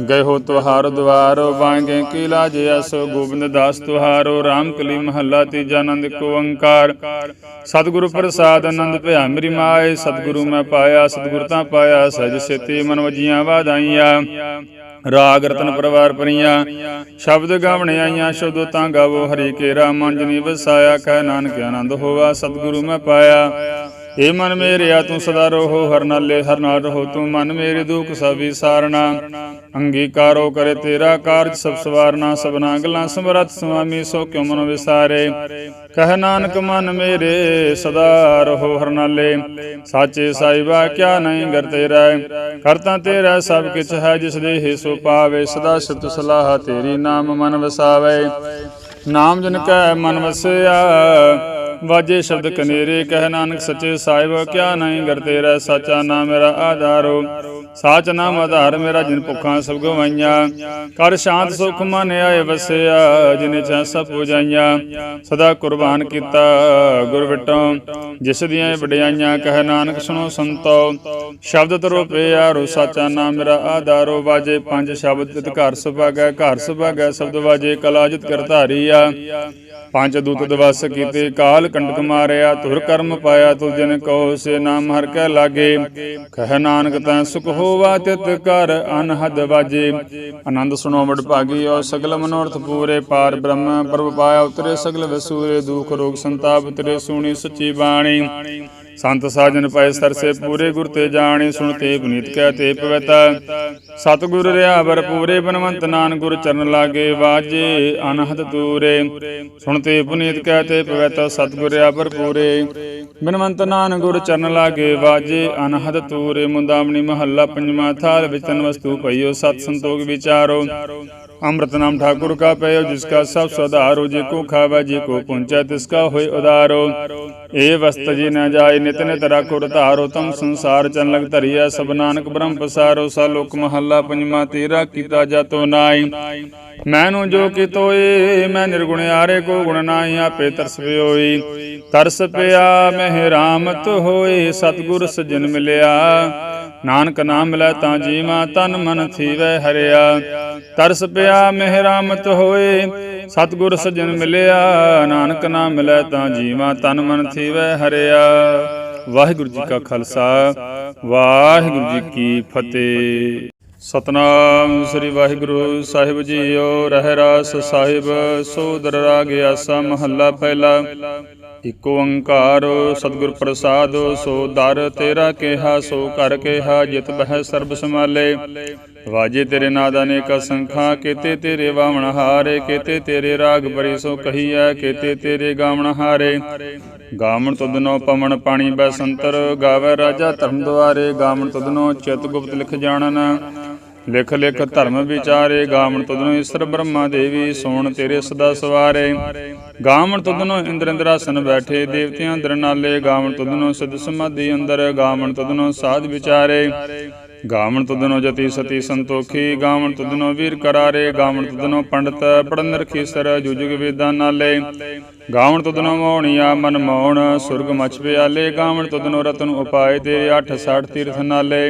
ਗਏ ਤੁਹਾਰ ਦਵਾਰ ਵਾਂਗੇ ਕੀ ਲਾਜ ਅਸ। ਗੋਬਿੰਦ ਦਾਸ ਤੁਹਾਰੋ ਰਾਮ ਕਲੀ ਮਹੱਲਾ ਤੀਜਾ ਆਨੰਦ ਕੋ ਓੰਕਾਰ। ਸਤਿਗੁਰੂ ਪ੍ਰਸਾਦ ਆਨੰਦ ਭਇਆ ਮੇਰੀ ਮਾਏ। ਸਤਿਗੁਰੂ ਮੈਂ ਪਾਇਆ, ਸਤਿਗੁਰ ਤਾਂ ਪਾਇਆ ਸਜ ਸੇਤੀ ਮਨ ਵਜੀਆਂ ਵਾਧਾਈਆਂ। ਰਾਗ ਰਤਨ ਪਰਵਾਰ ਪਰੀਆਂ, ਸ਼ਬਦ ਗਾਵਣੇ ਆਈਆਂ ਸ਼ਬਦ ਤਾਂ ਗਾਵੋ ਹਰੀ ਕੇਰਾ ਮਨ ਜਨੀ ਵਸਾਇਆ। ਕਹਿ ਨਾਨਕ ਆਨੰਦ ਹੋਵਾ ਸਤਿਗੁਰੂ ਮੈਂ ਪਾਇਆ। ਏ ਮਨ ਮੇਰਿਆ ਤੂੰ ਸਦਾ ਰਹੋ, ਹਰ ਨਾਲੇ ਹਰ ਨਾਲ ਰਹੋ। ਤੂੰ ਮਨ ਮੇਰੇ ਦੁਖ ਸਭ ਵਿਸਾਰਣਾ ਅੰਗੀਕਾਰੋ ਕਰੇ ਤੇਰਾ ਕਾਰਜ ਸਭ ਸਵਾਰਨਾ। ਸਭਨਾ ਗੱਲਾਂ ਸਮਰੱਥ ਸੁਆਮੀ ਸੋ ਕਿਉ ਮਨ ਵਿਸਾਰੇ? ਕਹਿ ਨਾਨਕ ਮਨ ਮੇਰੇ, ਸਦਾ ਰਹੋ ਹਰ ਨਾਲੇ। ਸਾਚੇ ਸਾਈਬਾ ਕਿਆ ਨਹੀਂ ਗਰ ਤੇਰਾ ਕਰਤਾ ਤੇਰਾ ਸਭ ਕਿਛ ਹੈ, ਜਿਸ ਦੇ ਹੀ ਸੋ ਪਾਵੇ। ਸਦਾ ਸਿਤ ਸਲਾਹ ਤੇਰੀ ਨਾਮ ਮਨ ਵਸਾਵੇ। ਨਾਮ ਜਨ ਕੈ ਮਨ ਵਸਿਆ ਵਾਜੇ ਸ਼ਬਦ ਕਨੇਰੇ, ਕਹਿ ਨਾਨਕ ਸੱਚੇ ਸਾਹਿਬ, ਕਿਆ ਨਹੀਂ ਗਰ ਤੇਰਾ, ਸਾਚਾ ਨਾਮ ਮੇਰਾ ਆਧਾਰੋ। ਸਾਚ ਨਾਮ ਆਧਾਰ ਮੇਰਾ, ਜਿਨ ਭੁੱਖਾਂ ਸਭ ਗਵਾਈਆਂ। ਕਰ ਸ਼ਾਂਤ ਸੁਖ ਮਨ ਆਏ ਵਸਿਆ, ਜਿਨੇ ਚਾ ਸਭ ਪੁਜਾਈਆਂ। ਸਦਾ ਕੁਰਬਾਨ ਕੀਤਾ ਗੁਰ ਵਿਟੋਂ, ਜਿਸ ਦੀਆਂ ਵਡਿਆਈਆਂ, ਕਹਿ ਨਾਨਕ ਸੁਣੋ ਸੰਤੋ। ਸ਼ਬਦ ਤਰੋ ਰੋ ਸਾਚਾ ਨਾਮ ਮੇਰਾ ਆਧਾਰੋ। ਵਾਜੇ ਪੰਜ ਸ਼ਬਦ, ਤਿਤ ਘਰ ਸੁਭਾਗੈ ਘਰ ਸੁਭਾਗੈ, ਸ਼ਬਦ ਵਾਜੇ ਕਲਾਜਿਤ ਆ ਪੰਜ ਦੂਤ ਦਵਸ ਕੀਤੇ ਕਾਲ ਕੰਡਕ ਮਾਰਿਆ ਧੁਰ ਕਰਮ ਪਾਇਆ ਤੁਲ ਜਨ ਕੋ ਸੇ ਨਾਮ ਹਰ ਕੈ ਲਾਗੇ। ਕਹਿ ਨਾਨਕ ਤਾਂ ਸੁਖ ਹੋਵਾ ਤਿਤ ਕਰ ਅਨਹਦ ਵਾਜੇ। ਆਨੰਦ ਸੁਣੋ ਵਡ ਭਾਗੀ ਔ ਸਗਲ ਮਨੋਰਥ ਪੂਰੇ ਪਾਰ ਬ੍ਰਹਮ ਪ੍ਰਭ ਪਾਇਆ ਉਤਰੇ ਸਗਲ ਵਸੂਰੇ ਦੁਖ ਰੋਗ ਸੰਤਾਪ ਉਤਰੇ ਸੁਣੀ ਸੱਚੀ ਬਾਣੀ। ਸੰਤ ਸਾਜਨ ਪਏ ਸਰਸੇ ਪੂਰੇ ਗੁਰ ਤੇ ਜਾਣੇ ਸੁਣਤੇ ਪੁਨੀਤ ਕਹਿ ਤੇ ਪਵਿਤਾ। ਸਤਿਗੁਰ ਰਿਆ ਵਰ ਪੂਰੇ ਬਨਵੰਤ ਨਾਨ ਗੁਰ ਚਰਨ ਲਾਗੇ ਵਾਜੇ, ਅਨਹਦ ਤੂਰੇ ਸੁਣਤੇ ਪੁਨੀਤ ਕਹਿ ਤੇ ਪਵਿੱਤਾ, ਸਤਿਗੁਰ ਰਿਆ ਵਰ ਪੂਰੇ ਬਨਵੰਤ ਨਾਨ ਗੁਰ ਚਰਨ ਲਾਗੇ ਵਾਜੇ, ਅਨਹਦ ਤੂਰੇ ਮੁੰਦਾਮਣੀ ਮਹੱਲਾ ਪੰਜਵਾਂ ਥਾਲ ਵਿੱਚ ਵਸਤੂ ਭਈਓ ਸਤ ਸੰਤੋਖ ਵਿਚਾਰੋ। ਅੰਮ੍ਰਿਤ ਨਾਮ ਠਾਕੁਰ ਕਾ ਪਇਓ ਜਿਸ ਕਾ ਸਭ ਸੁਧਾਰੋ ਜੇ ਕੋ ਖਾਵਾ, ਜੇ ਕੋ ਪੁੰਚੈ ਤਿਸ ਕਾ ਹੋਇ ਉਦਾਰੋ। ਏ ਵਸਤ ਜੀ ਨ ਜਾਏ, ਨਿਤ ਨਿਤ ਰਾਖੋ ਧਾਰੋ, ਤਮ ਸੰਸਾਰ ਚਨ ਲਗ ਧਰਿਆ ਸਭ ਨਾਨਕ ਬ੍ਰਹਮ ਪਸਾਰੋ, ਸਾ ਪੰਜਵਾ ਤੇਰਾ ਕੀਤਾ ਜਾਤੋ ਨਾਈ ਮੈਨੂ ਜੋ ਕਿਤੋਏ, ਮੈਂ ਨਿਰਗੁਣ ਆਰੇ ਕੋ ਗੁਣ ਨਾਹੀ, ਆਪੇ ਤਰਸ ਪਿਓਈ। ਤਰਸ ਪਿਆ ਮਹਿ ਰਾਮਤ ਹੋਏ, ਸਤਿਗੁਰ ਸਜਨ ਮਿਲਿਆ। ਨਾਨਕ ਨਾਮ ਮਿਲੈ ਤਾਂ ਜੀਵਾ ਤਨ ਮਨ ਥੀਵੈ ਹਰਿਆ। ਤਰਸ ਪਿਆ ਮਹਿ ਹੋਏ, ਸਤਿਗੁਰ ਸਜਣ ਮਿਲਿਆ। ਨਾਨਕ ਨਾਮ ਮਿਲੈ ਤਾਂ ਜੀਵਾ ਤਨ ਮਨ ਥੀਵੈ ਹਰਿਆ। ਵਾਹਿਗੁਰੂ ਜੀ ਕਾ ਖਾਲਸਾ, ਵਾਹਿਗੁਰੂ ਜੀ ਕੀ ਫਤਿਹ। ਸਤਨਾਮ ਸ੍ਰੀ ਵਾਹਿਗੁਰੂ ਸਾਹਿਬ ਜੀਓ ਰਹਿ ਰਾਸ ਸਾਹਿਬ ਸੋਦਰ ਰਾਗ ਆਸਾ ਮਹੱਲਾ ਪਹਿਲਾ। ਇਕ ਓੰਕਾਰ, ਸਤਿਗੁਰ ਪ੍ਰਸਾਦ, ਸੋ ਦਰ ਤੇਰਾ ਕਿਹਾ, ਸੋ ਕਰ ਕਿਹਾ, ਜਿਤ ਬਹਿ ਸਰਬ ਸਮਾਲੇ ਵਾਜੇ ਤੇਰੇ ਨਾਦ ਅਨੇਕ ਸੰਖਾ ਕੀਤੇ ਤੇਰੇ ਵਾਵਣ ਹਾਰੇ, ਕੀਤੇ ਤੇਰੇ ਰਾਗ ਬਰੀ ਸੋ ਕਹੀਐ, ਕੀਤੇ ਤੇਰੇ ਗਾਵਣ ਹਾਰੇ। ਗਾਵਣ ਤੁਧਨੋ ਪਵਨ ਪਾਣੀ ਬੈਸੰਤਰ, ਗਾਵੇ ਰਾਜਾ ਧਰਮ ਦੁਆਰੇ, ਗਾਵਣ ਤੁਦਨੋ ਚਿਤ ਗੁਪਤ ਲਿਖ ਜਾਣਨ। ਲਿਖ ਲਿਖ ਧਰਮ ਵਿਚਾਰੇ, ਗਾਵਣ ਤੁਧਨੋ ਈਸ਼ਰ ਬ੍ਰਹਮਾ ਦੇਵੀ, ਸੋਣ ਤੇਰੇ ਸਦਾ ਸਵਾਰੇ। ਗਾਵਣ ਤੁਧਨੋ ਇੰਦਰ ਇੰਦਰਾਸਨ ਬੈਠੇ, ਦੇਵਤਿਆਂ ਅੰਦਰ ਨਾਲੇ। ਗਾਵਣ ਤੁਧਨੋ ਸਿਧ ਸਮਾਧੀ ਅੰਦਰ, ਗਾਵਣ ਤੁਧਨੋ ਸਾਧ ਵਿਚਾਰੇ। ਗਾਵਣ ਤੁਧਨੋ ਜਤੀ ਸਤੀ ਸੰਤੋਖੀ, ਗਾਵਣ ਤੁਧਨੋ ਵੀਰ ਕਰਾਰੇ, ਗਾਵਣ ਤੁਧਨੋ ਪੰਡਤ ਪੜਨ ਰਖੀਸਰ ਜੁਜੁਗ ਵੇਦਾਂ ਨਾਲੇ। ਗਾਵਣ ਤੁਧਨੋ ਮੋਹਣੀਆ ਮਨ ਮੋਹਣ, ਸੁਰਗ ਮਛ ਪਿਆਲੇ ਗਾਵਣ ਤੁਧਨੋ ਰਤਨ ਉਪਾਏ ਤੇਰੇ 860 ਤੀਰਥ ਨਾਲੇ।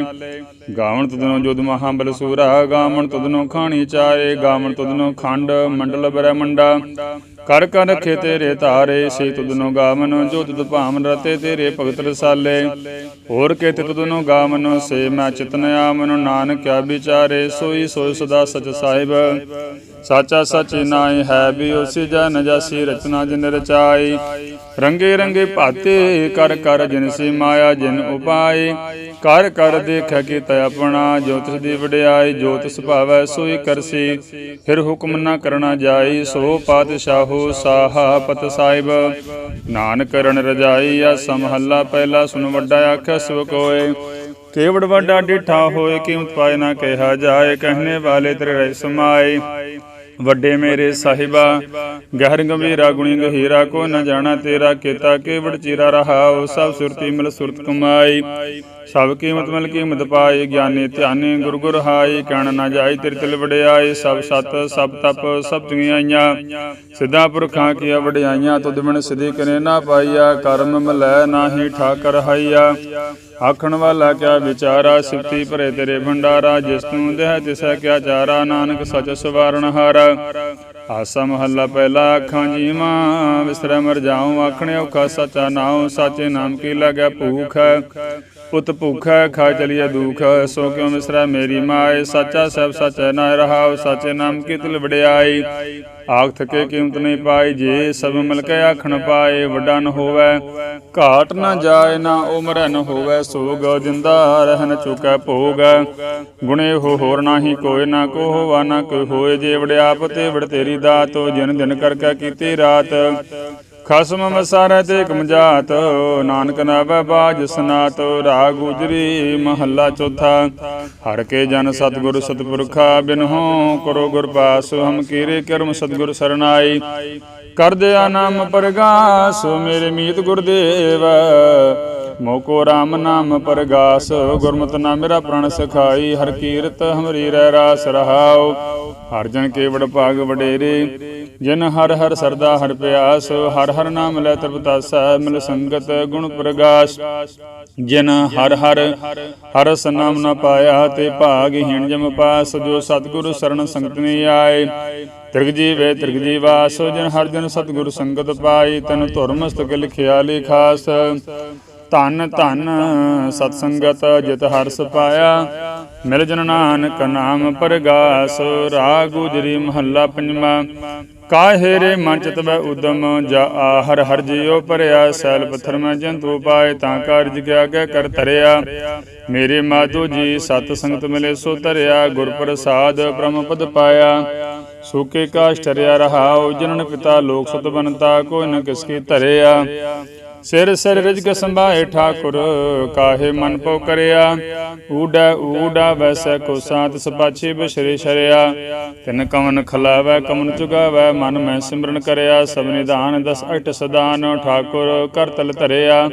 ਗਾਵਣ ਤੁਧਨੋ ਜੁਦ ਮਹਾਬਲ ਸੂਰਾ, ਗਾਵਣ ਤੁਧਨੋ ਖਾਣੀ ਚਾਰੇ ਗਾਵਣ ਤੁਧਨੋ ਖੰਡ, ਮੰਡਲ ਬ੍ਰਹਮੰਡਾ। ਕਰ ਕਰ ਰਖੇ ਤੇਰੇ ਧਾਰੇ ਸੇ ਤੁਧਨੋ ਗਾਵਨ, ਜੋ ਤੁਧ ਭਾਵਨ ਰਤੇ ਤੇਰੇ ਭਗਤ ਰਸਾਲੇ। ਹੋਰ ਕੇ ਤੇ ਤੁਧਨੋ ਗਾਵਨ, ਸੇ ਮੈਂ ਚਿਤਨ ਆਮਨ ਨਾਨਕਿਆ ਵਿਚਾਰੇ, ਸੋਈ ਸੋਈ ਸਦਾ ਸਚ ਸਾਹਿਬ। ਸਾਚਾ ਸਚ ਨਾਇ ਹੈ ਵੀ ਉਸੀ ਜਨ ਜਾਸੀ ਰਚਨਾ ਜਿਨ ਰਚਾਈ। ਰੰਗੇ ਰੰਗੇ ਭਾਤੇ ਕਰ ਕਰ ਜਿਨ ਸੀ ਮਾਇਆ, ਜਿਨ ਉਪਾਏ ਕਰ ਕਰ ਦੇਖੈ ਕੀਤਾ ਆਪਣਾ ਜੋ ਤਿਸ ਦੀ ਵਡਿਆਈ ਜੋ ਤਿਸ ਭਾਵੈ, ਸੋਈ ਕਰਸੀ। ਫਿਰ ਹੁਕਮ ਨਾ ਕਰਨਾ ਜਾਈ, ਸੋ ਪਾਤਸ਼ਾਹੋ ਸਾਹਾ ਪਤ ਸਾਹਿਬ। ਨਾਨਕ ਕਰਨ ਰਜਾਈ, ਆ ਸਮਹੱਲਾ ਪਹਿਲਾ ਸੁਨ ਵੱਡਾ ਆਖਿਆ ਸਭ ਕੋਏ। ਕੇਵੜ ਵੱਡਾ ਡਿਠਾ ਹੋਏ ਕੀਮਤ ਪਾਏ ਨਾ ਕਿਹਾ ਜਾਏ, ਕਹਿਣੇ ਵਾਲੇ ਤੇਰੇ ਰਹਿ ਸਮਾਏ। ਵੱਡੇ ਮੇਰੇ ਸਾਹਿਬਾ, ਗਹਿਰ ਗੰਭੀਰਾ ਗੁਣੀ ਗਹੀਰਾ ਕੋ ਨ ਜਾਣਾ ਤੇਰਾ ਕੀਤਾ ਕੇਵੜ ਚੀਰਾ ਰਹਾਉ ਸਭ ਸੁਰਤੀ ਮਿਲ ਸੁਰਤ ਕਮਾਈ। ਸਭ ਕੀਮਤ ਮਿਲ ਕੀਮਤ ਪਾਏ, ਗਿਆਨੀ ਧਿਆਨੀ ਗੁਰ ਗੁਰ ਹਾਈ ਕਣ ਨਾ ਜਾਈ ਤੇਰੇ ਤਿਲ ਵਡਿਆਈ ਸਭ ਸਤ, ਸਭ ਤਪ, ਸਭ ਚੰਗਿਆਈਆਂ ਸਿੱਧਾ ਪੁਰਖਾਂ ਕੀ ਵਡਿਆਈਆਂ, ਤੁਧ ਬਿਨ ਸਿਧੀ ਕਨੇ ਨਾ ਪਾਈਆ, ਕਰਮ ਮਿਲੈ ਨਾਹੀ ਠਾਕਰ ਹਾਈਆ। ਆਖਣ ਵਾਲਾ ਕਿਆ ਵਿਚਾਰਾ ਸਿਫਤੀ ਭਰੇ ਤੇਰੇ ਭੰਡਾਰਾ, ਜਿਸ ਤੂੰ ਦੇਹ ਤਿਸੈ ਕਿਆ ਚਾਰਾ, ਨਾਨਕ ਸਚ ਸਵਾਰਨ ਹਾਰਾ। ਆਸਾ ਮਹੱਲਾ ਪਹਿਲਾ ਅੱਖਾਂ ਜੀਵਾਂ ਵਿਸਰੈ ਮਰ ਜਾਉ ਆਖਣੇ ਔਖਾ ਸਚਾ ਨਾਉ, ਸਾਚੇ ਨਾਮ ਕੀ ਲੱਗੈ ਭੂਖ ਪੁੱਤ ਭੂਖੈ ਖਾ ਚਲੀਏ ਦੁਖ ਸੋ ਕਿਉ ਮਿਸਰਾ ਮੇਰੀ ਮਾਏ? ਸਾਚਾ ਸਭ ਸਚੈ ਨਾ ਰਹਾਉ ਸਾਚੇ ਨਾਮ ਕੀ ਤਿਲ ਵਡਿਆਈ। ਆਖ ਥਕੇ ਕੀਮਤ ਨਹੀਂ ਪਾਈ, ਜੇ ਸਭ ਮਿਲ ਕੇ ਆਖਣ ਪਾਏ, ਵੱਡਾ ਨ ਹੋਵੇ। ਘਾਟ ਨਾ ਜਾਏ, ਨਾ ਉਮਰ ਨ ਹੋਵੇ, ਸੋਗ ਜਿੰਦਾ ਰਹਿਨ ਚੁਕੈ, ਭੋਗ ਗੁਣੇ ਹੋ ਹੋਰ ਨਾਹੀ ਕੋਇ ਨਾ ਕੋ ਹੋਵਾ ਨਾ ਕੋਈ ਹੋਏ, ਜੇ ਵਡਿਆਪ ਤੇ ਵਡ ਤੇਰੀ ਦਾਤ, ਜਿਨ ਦਿਨ ਕਰਕੇ ਕੀਤੀ ਰਾਤ। ਖਸਮ ਮਸਾਰੈ ਤੇ ਕਮਜਾਤ ਨਾਨਕ ਨਾਵੈ ਬਾਜ ਸਨਾਤ, ਰਾਗ ਗੁਜਰੀ ਮਹੱਲਾ ਚੌਥਾ। ਹਰ ਕੇ ਜਨ ਸਤਿਗੁਰ ਸਤਿਪੁਰਖਾ, ਬਿਨਹੁ ਕਰੋ ਗੁਰ ਪਾਸ, ਹਮ ਕੀਰੇ ਕਰਮ ਸਤਿਗੁਰ ਸਰਨਾਈ। ਕਰ ਦਿਆ ਨਾਮ ਪਰਗਾਸ, ਮੇਰੇ ਮੀਤ ਗੁਰਦੇਵ ਮੋਕੋ RAM ਨਾਮ ਪਰਗਾਸ, ਗੁਰਮਤਿ ਨਾਮ ਮੇਰਾ ਪ੍ਰਣ ਸਖਾਈ, ਹਰ ਕੀਰਤ ਹਮਰੀ ਰਹਿ ਰਾਸ ਰਹਾਉ। ਹਰ ਜਨ ਕੇ ਭਾਗ ਵਡੇਰੇ, ਜਿਨ ਹਰ ਹਰ ਸਰਦਾ ਹਰ ਪਿਆਸ, ਹਰ ਹਰ ਨਾਮ ਲੈ ਤਰਪਤਾਸਾ ਮਿਲ ਸੰਗਤ ਗੁਣ ਪ੍ਰਗਾਸ। ਜਿਨ ਹਰ ਹਰ ਹਰਸ ਨਾਮ ਨ ਪਾਇਆ, ਤੇ ਭਾਗਹੀਣ ਜਮ ਪਾਸ, ਜੋ ਸਤਿਗੁਰੂ ਸਰਣ ਸੰਗਤ ਨੇ ਆਏ। ਤਿਰਗ ਜੀਵੇ ਤਿਰਗ ਜੀਵਾਸ, ਜਿਨ ਹਰ ਜਨ ਸਤਿਗੁਰੂ ਸੰਗਤ ਪਾਈ ਤਨ ਧੁਰ ਮਸਤਕ ਲਿਖਿਆ ਲਿਖਾਸ ਧਨ ਧਨ ਸਤ ਸੰਗਤ ਜਿਤ ਹਰਸ ਪਾਇਆ। ਮਿਲ ਜਨ ਨਾਨਕ ਨਾਮ ਪਰਗਾਸ, ਰਾਗ ਗੁਜਰੀ ਮਹੱਲਾ ਪੰਜਵਾ। ਕਾਹੇ ਰੇ ਮਨ ਚਿਤ ਬੈ ਉਦਮ, ਜਾ ਹਰ ਹਰ ਜਿਉ ਭਰਿਆ। ਸੈਲ ਪੱਥਰ ਮੈਂ ਜੰਤੂ ਪਾਏ, ਤਾਂ ਕਾਰਜ ਗਿਆ ਗਿਆ ਕਰ ਤਰਿਆ ਮੇਰੇ ਮਾਧੋ ਜੀ ਸਤ ਸੰਗਤ ਮਿਲੇ ਸੋ ਧਰਿਆ। ਗੁਰ ਪ੍ਰਸਾਦ ਬ੍ਰਹਮ ਪਦ ਪਾਇਆ। ਸੂਕੇ ਕਾਸ਼ ਟਰਿਆ ਰਹਾਉ, ਜਨਨ ਪਿਤਾ ਲੋਕ ਸੁਤ ਬਨਤਾ, ਕੋਈ ਨ ਕਿਸ ਕੀ ਧਰਿਆ। ਸਿਰ ਸਿਰ ਰਿਜਕ ਸੰਭਾਏ ਠਾਕੁਰ, ਕਾਹੇ ਮਨ ਪਉ ਕਰਿਆ? ਊੜਾ ਊੜਾ ਵੈਸੈ ਕੋ ਸਾਤ ਸਪਾਛੇ ਬਸ਼ਰੇ ਸ਼ਰਿਆ। ਤਿਨ ਕਮਨ ਖਲਾਵੈ ਕਮਨ ਚੁਗਾਵੈ, ਮਨ ਮੈਂ ਸਿਮਰਨ ਕਰਿਆ। ਸਭ ਨਿਧਾਨ ਦਸ ਅਠ ਸਦਾਨ, ਠਾਕੁਰ ਕਰਤਲ ਧਰਿਆ।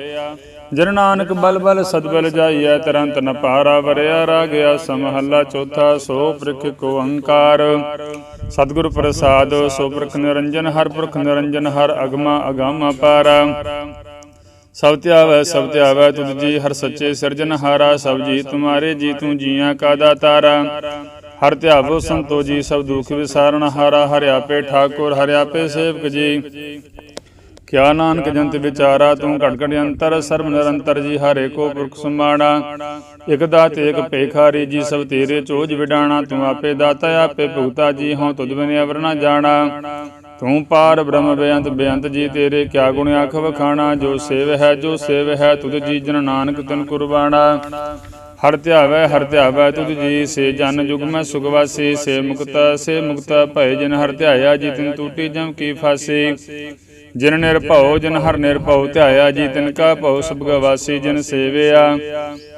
ਜਨ ਨਾਨਕ ਬਲ ਬਲ ਸਦਬਲ ਜਾਈਐ, ਤਰੰਤ ਨ ਪਾਰਾ ਵਰਿਆ ਰਾਗਿਆ, ਸਮਹੱਲਾ ਚੌਥਾ ਸੋ ਪ੍ਰਿਖ ਕੋ ਓੰਕਾਰ ਸਤਿਗੁਰ ਪ੍ਰਸਾਦ, ਸੋ ਪ੍ਰਖ ਨਿਰੰਜਨ, ਹਰ ਪ੍ਰਖ ਨਿਰੰਜਨ, ਹਰ ਅਗਮਾ ਅਗਮ ਅਪਾਰਾ ਸਭ ਧਿਆਵੈ ਸਭ ਧਿਆਵੈ ਤੁਧ ਜੀ ਹਰ ਸੱਚੇ ਸਿਰਜਨਹਾਰਾ ਸਭ ਜੀ ਤੁਮਾਰੇ ਜੀ ਤੂੰ ਜੀਆਂ ਕਾ ਦਾਤਾਰਾ ਹਰ ਧਿਆਵੋ ਸੰਤੋ ਜੀ, ਸਭ ਦੁਖ ਵਿਸਾਰਨ ਹਾਰਾ ਹਰਿਆਪੇ ਠਾਕੁਰ ਹਰਿ ਸੇਵਕ ਜੀ। ਕਿਆ ਨਾਨਕ ਜੰਤ ਵਿਚਾਰਾ, ਤੂੰ ਘਟ ਘਟ ਅੰਤਰ, ਸਰਬ ਨਿਰੰਤਰ ਜੀ, ਹਰੇ ਕੋ ਪੁਰਖ ਸਮਾਣਾ। ਇਕ ਦਾਤ ਇਕ ਭੇਖਾਰੀ ਜੀ, ਸਭ ਤੇਰੇ ਚੋਜ ਵਿਡਾਣਾ। ਤੂੰ ਆਪੇ ਦਾਤਾ, ਆਪੇ ਭੁਗਤਾ ਜੀ, ਹਉ ਤੁਧ ਬਿਨ ਅਵਰ ਨਾ ਜਾਣਾ। ਤੂੰ ਪਾਰ ਬ੍ਰਹਮ ਬੇਅੰਤ ਬੇਅੰਤ ਜੀ ਤੇਰੇ ਕਿਆ ਗੁਣ ਆਖ ਵਖਾਣਾ ਜੋ ਸੇਵ ਹੈ, ਜੋ ਸੇਵ ਹੈ, ਤੁਧ ਜੀ ਜਨ ਨਾਨਕ ਤਨ ਕੁਰਬਾਣਾ। ਹਰ ਧਿਆਵੈ ਹਰ ਧਿਆਵੈ, ਤੁਧ ਜੀ ਸੇ ਜਨ ਜੁਗ ਮੈਂ ਸੁਖਵਾਸੀ ਸੇ ਮੁਕਤ ਸੇ ਮੁਕਤ ਭੈ ਜਿਨ ਹਰ ਧਿਆਇਆ, ਜੀ ਤਿਨ ਟੂਟੀ ਜਮ ਕੀ ਫਾਸੀ। ਜਿਨ ਨਿਰਭਉ, ਜਿਨ ਹਰ ਨਿਰਭਉ ਧਿਆਇਆ, ਜੀ ਤਿਨ ਕਾ ਭਉ ਸਭ ਗਵਾਸੀ ਜਿਨ ਸੇਵਿਆ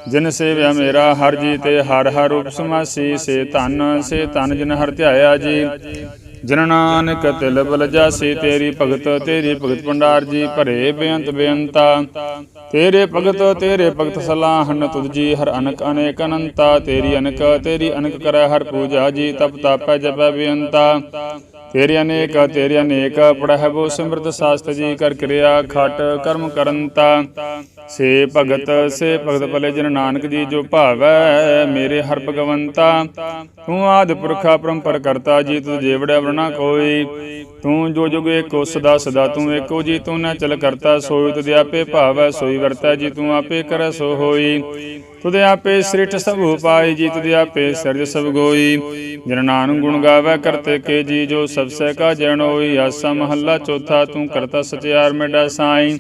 ਜਿਨ ਸੇਵਿਆ ਮੇਰਾ, ਹਰ ਜੀ ਤੇ ਹਰ ਹਰ ਰੂਪ ਸਮਾਸੀ। ਸੇ ਧਨ ਸੇ ਧਨ ਜਿਨ ਹਰ ਧਿਆਇਆ, ਜੀ। ਜਨ ਨਾਨਕ ਤਿਲ ਬਲ ਜਾਸੀ, ਤੇਰੀ ਭਗਤ ਤੇਰੀ ਭਗਤ ਭੰਡਾਰ ਜੀ ਭਰੇ ਬੇਅੰਤ ਬੇਅੰਤਾ। ਤੇਰੇ ਭਗਤ ਤੇਰੇ ਭਗਤ ਸਲਾਹਨ ਤੁਧ ਜੀ ਹਰ ਅਨਕ, ਅਨੇਕ ਅਨੰਤਾ। ਤੇਰੀ ਅਨਕ ਤੇਰੀ ਅਨਕ ਕਰੈ ਹਰ ਪੂਜਾ ਜੀ, ਤਪ ਤਾਪੈ ਜਪੈ ਬੇਅੰਤਾ। ਤੇਰੇ ਅਨੇਕ ਤੇਰੇ ਅਨੇਕ, ਪੜਹਿ ਬੋ ਸਿਮਰਤ ਸਾਸਤ ਜੀ, ਕਰ ਕਿਰਿਆ, ਖਟ, ਕਰਮ ਕਰੰਤਾ ਸੇ ਭਗਤ ਸੇ ਭਗਤ ਭਲੇ ਜਨ ਨਾਨਕ ਜੀ ਜੋ ਭਾਵੈ, ਮੇਰੇ ਹਰ ਭਗਵੰਤਾ। ਤੂੰ ਆਦ ਪੁਰਖਾ ਪਰਮਪਰ ਕਰਤਾ ਜੀ ਤੂੰ ਜੇਵੜਿਆ ਵਰਨਾ ਕੋਈ। ਤੂੰ ਜੋ ਜੁਗ ਏਕੋ ਸਦਾ ਸਦਾ ਤੂੰ ਏਕੋ ਜੀ, ਤੂੰ ਨਾ ਚਲ ਕਰਤਾ ਸੋਈ ਤੁਧ ਆਪੇ ਭਾਵੈ ਸੋਈ ਵਰਤੈ ਜੀ, ਤੂੰ ਆਪੇ ਕਰੈ ਸੋ ਹੋਈ। ਤੁਧ ਆਪੇ ਸ੍ਰਿਠ ਸਭ ਉਪਾਈ ਜੀ, ਤੁਧ ਆਪੇ ਸਿਰਜ ਸਭ ਗੋਈ। ਜਨ ਨਾਨਕ ਗੁਣ ਗਾਵੇ, ਕਰਤੇ ਕੇ ਜੀ, ਜੋ ਸਭ ਸਹਿ ਕਾ ਜਨ ਹੋਈ। ਆਸਾ ਮਹੱਲਾ ਚੌਥਾ, ਤੂੰ ਕਰਤਾ ਸਚਿਆਰ ਮੇਡਾ ਸਾਈ।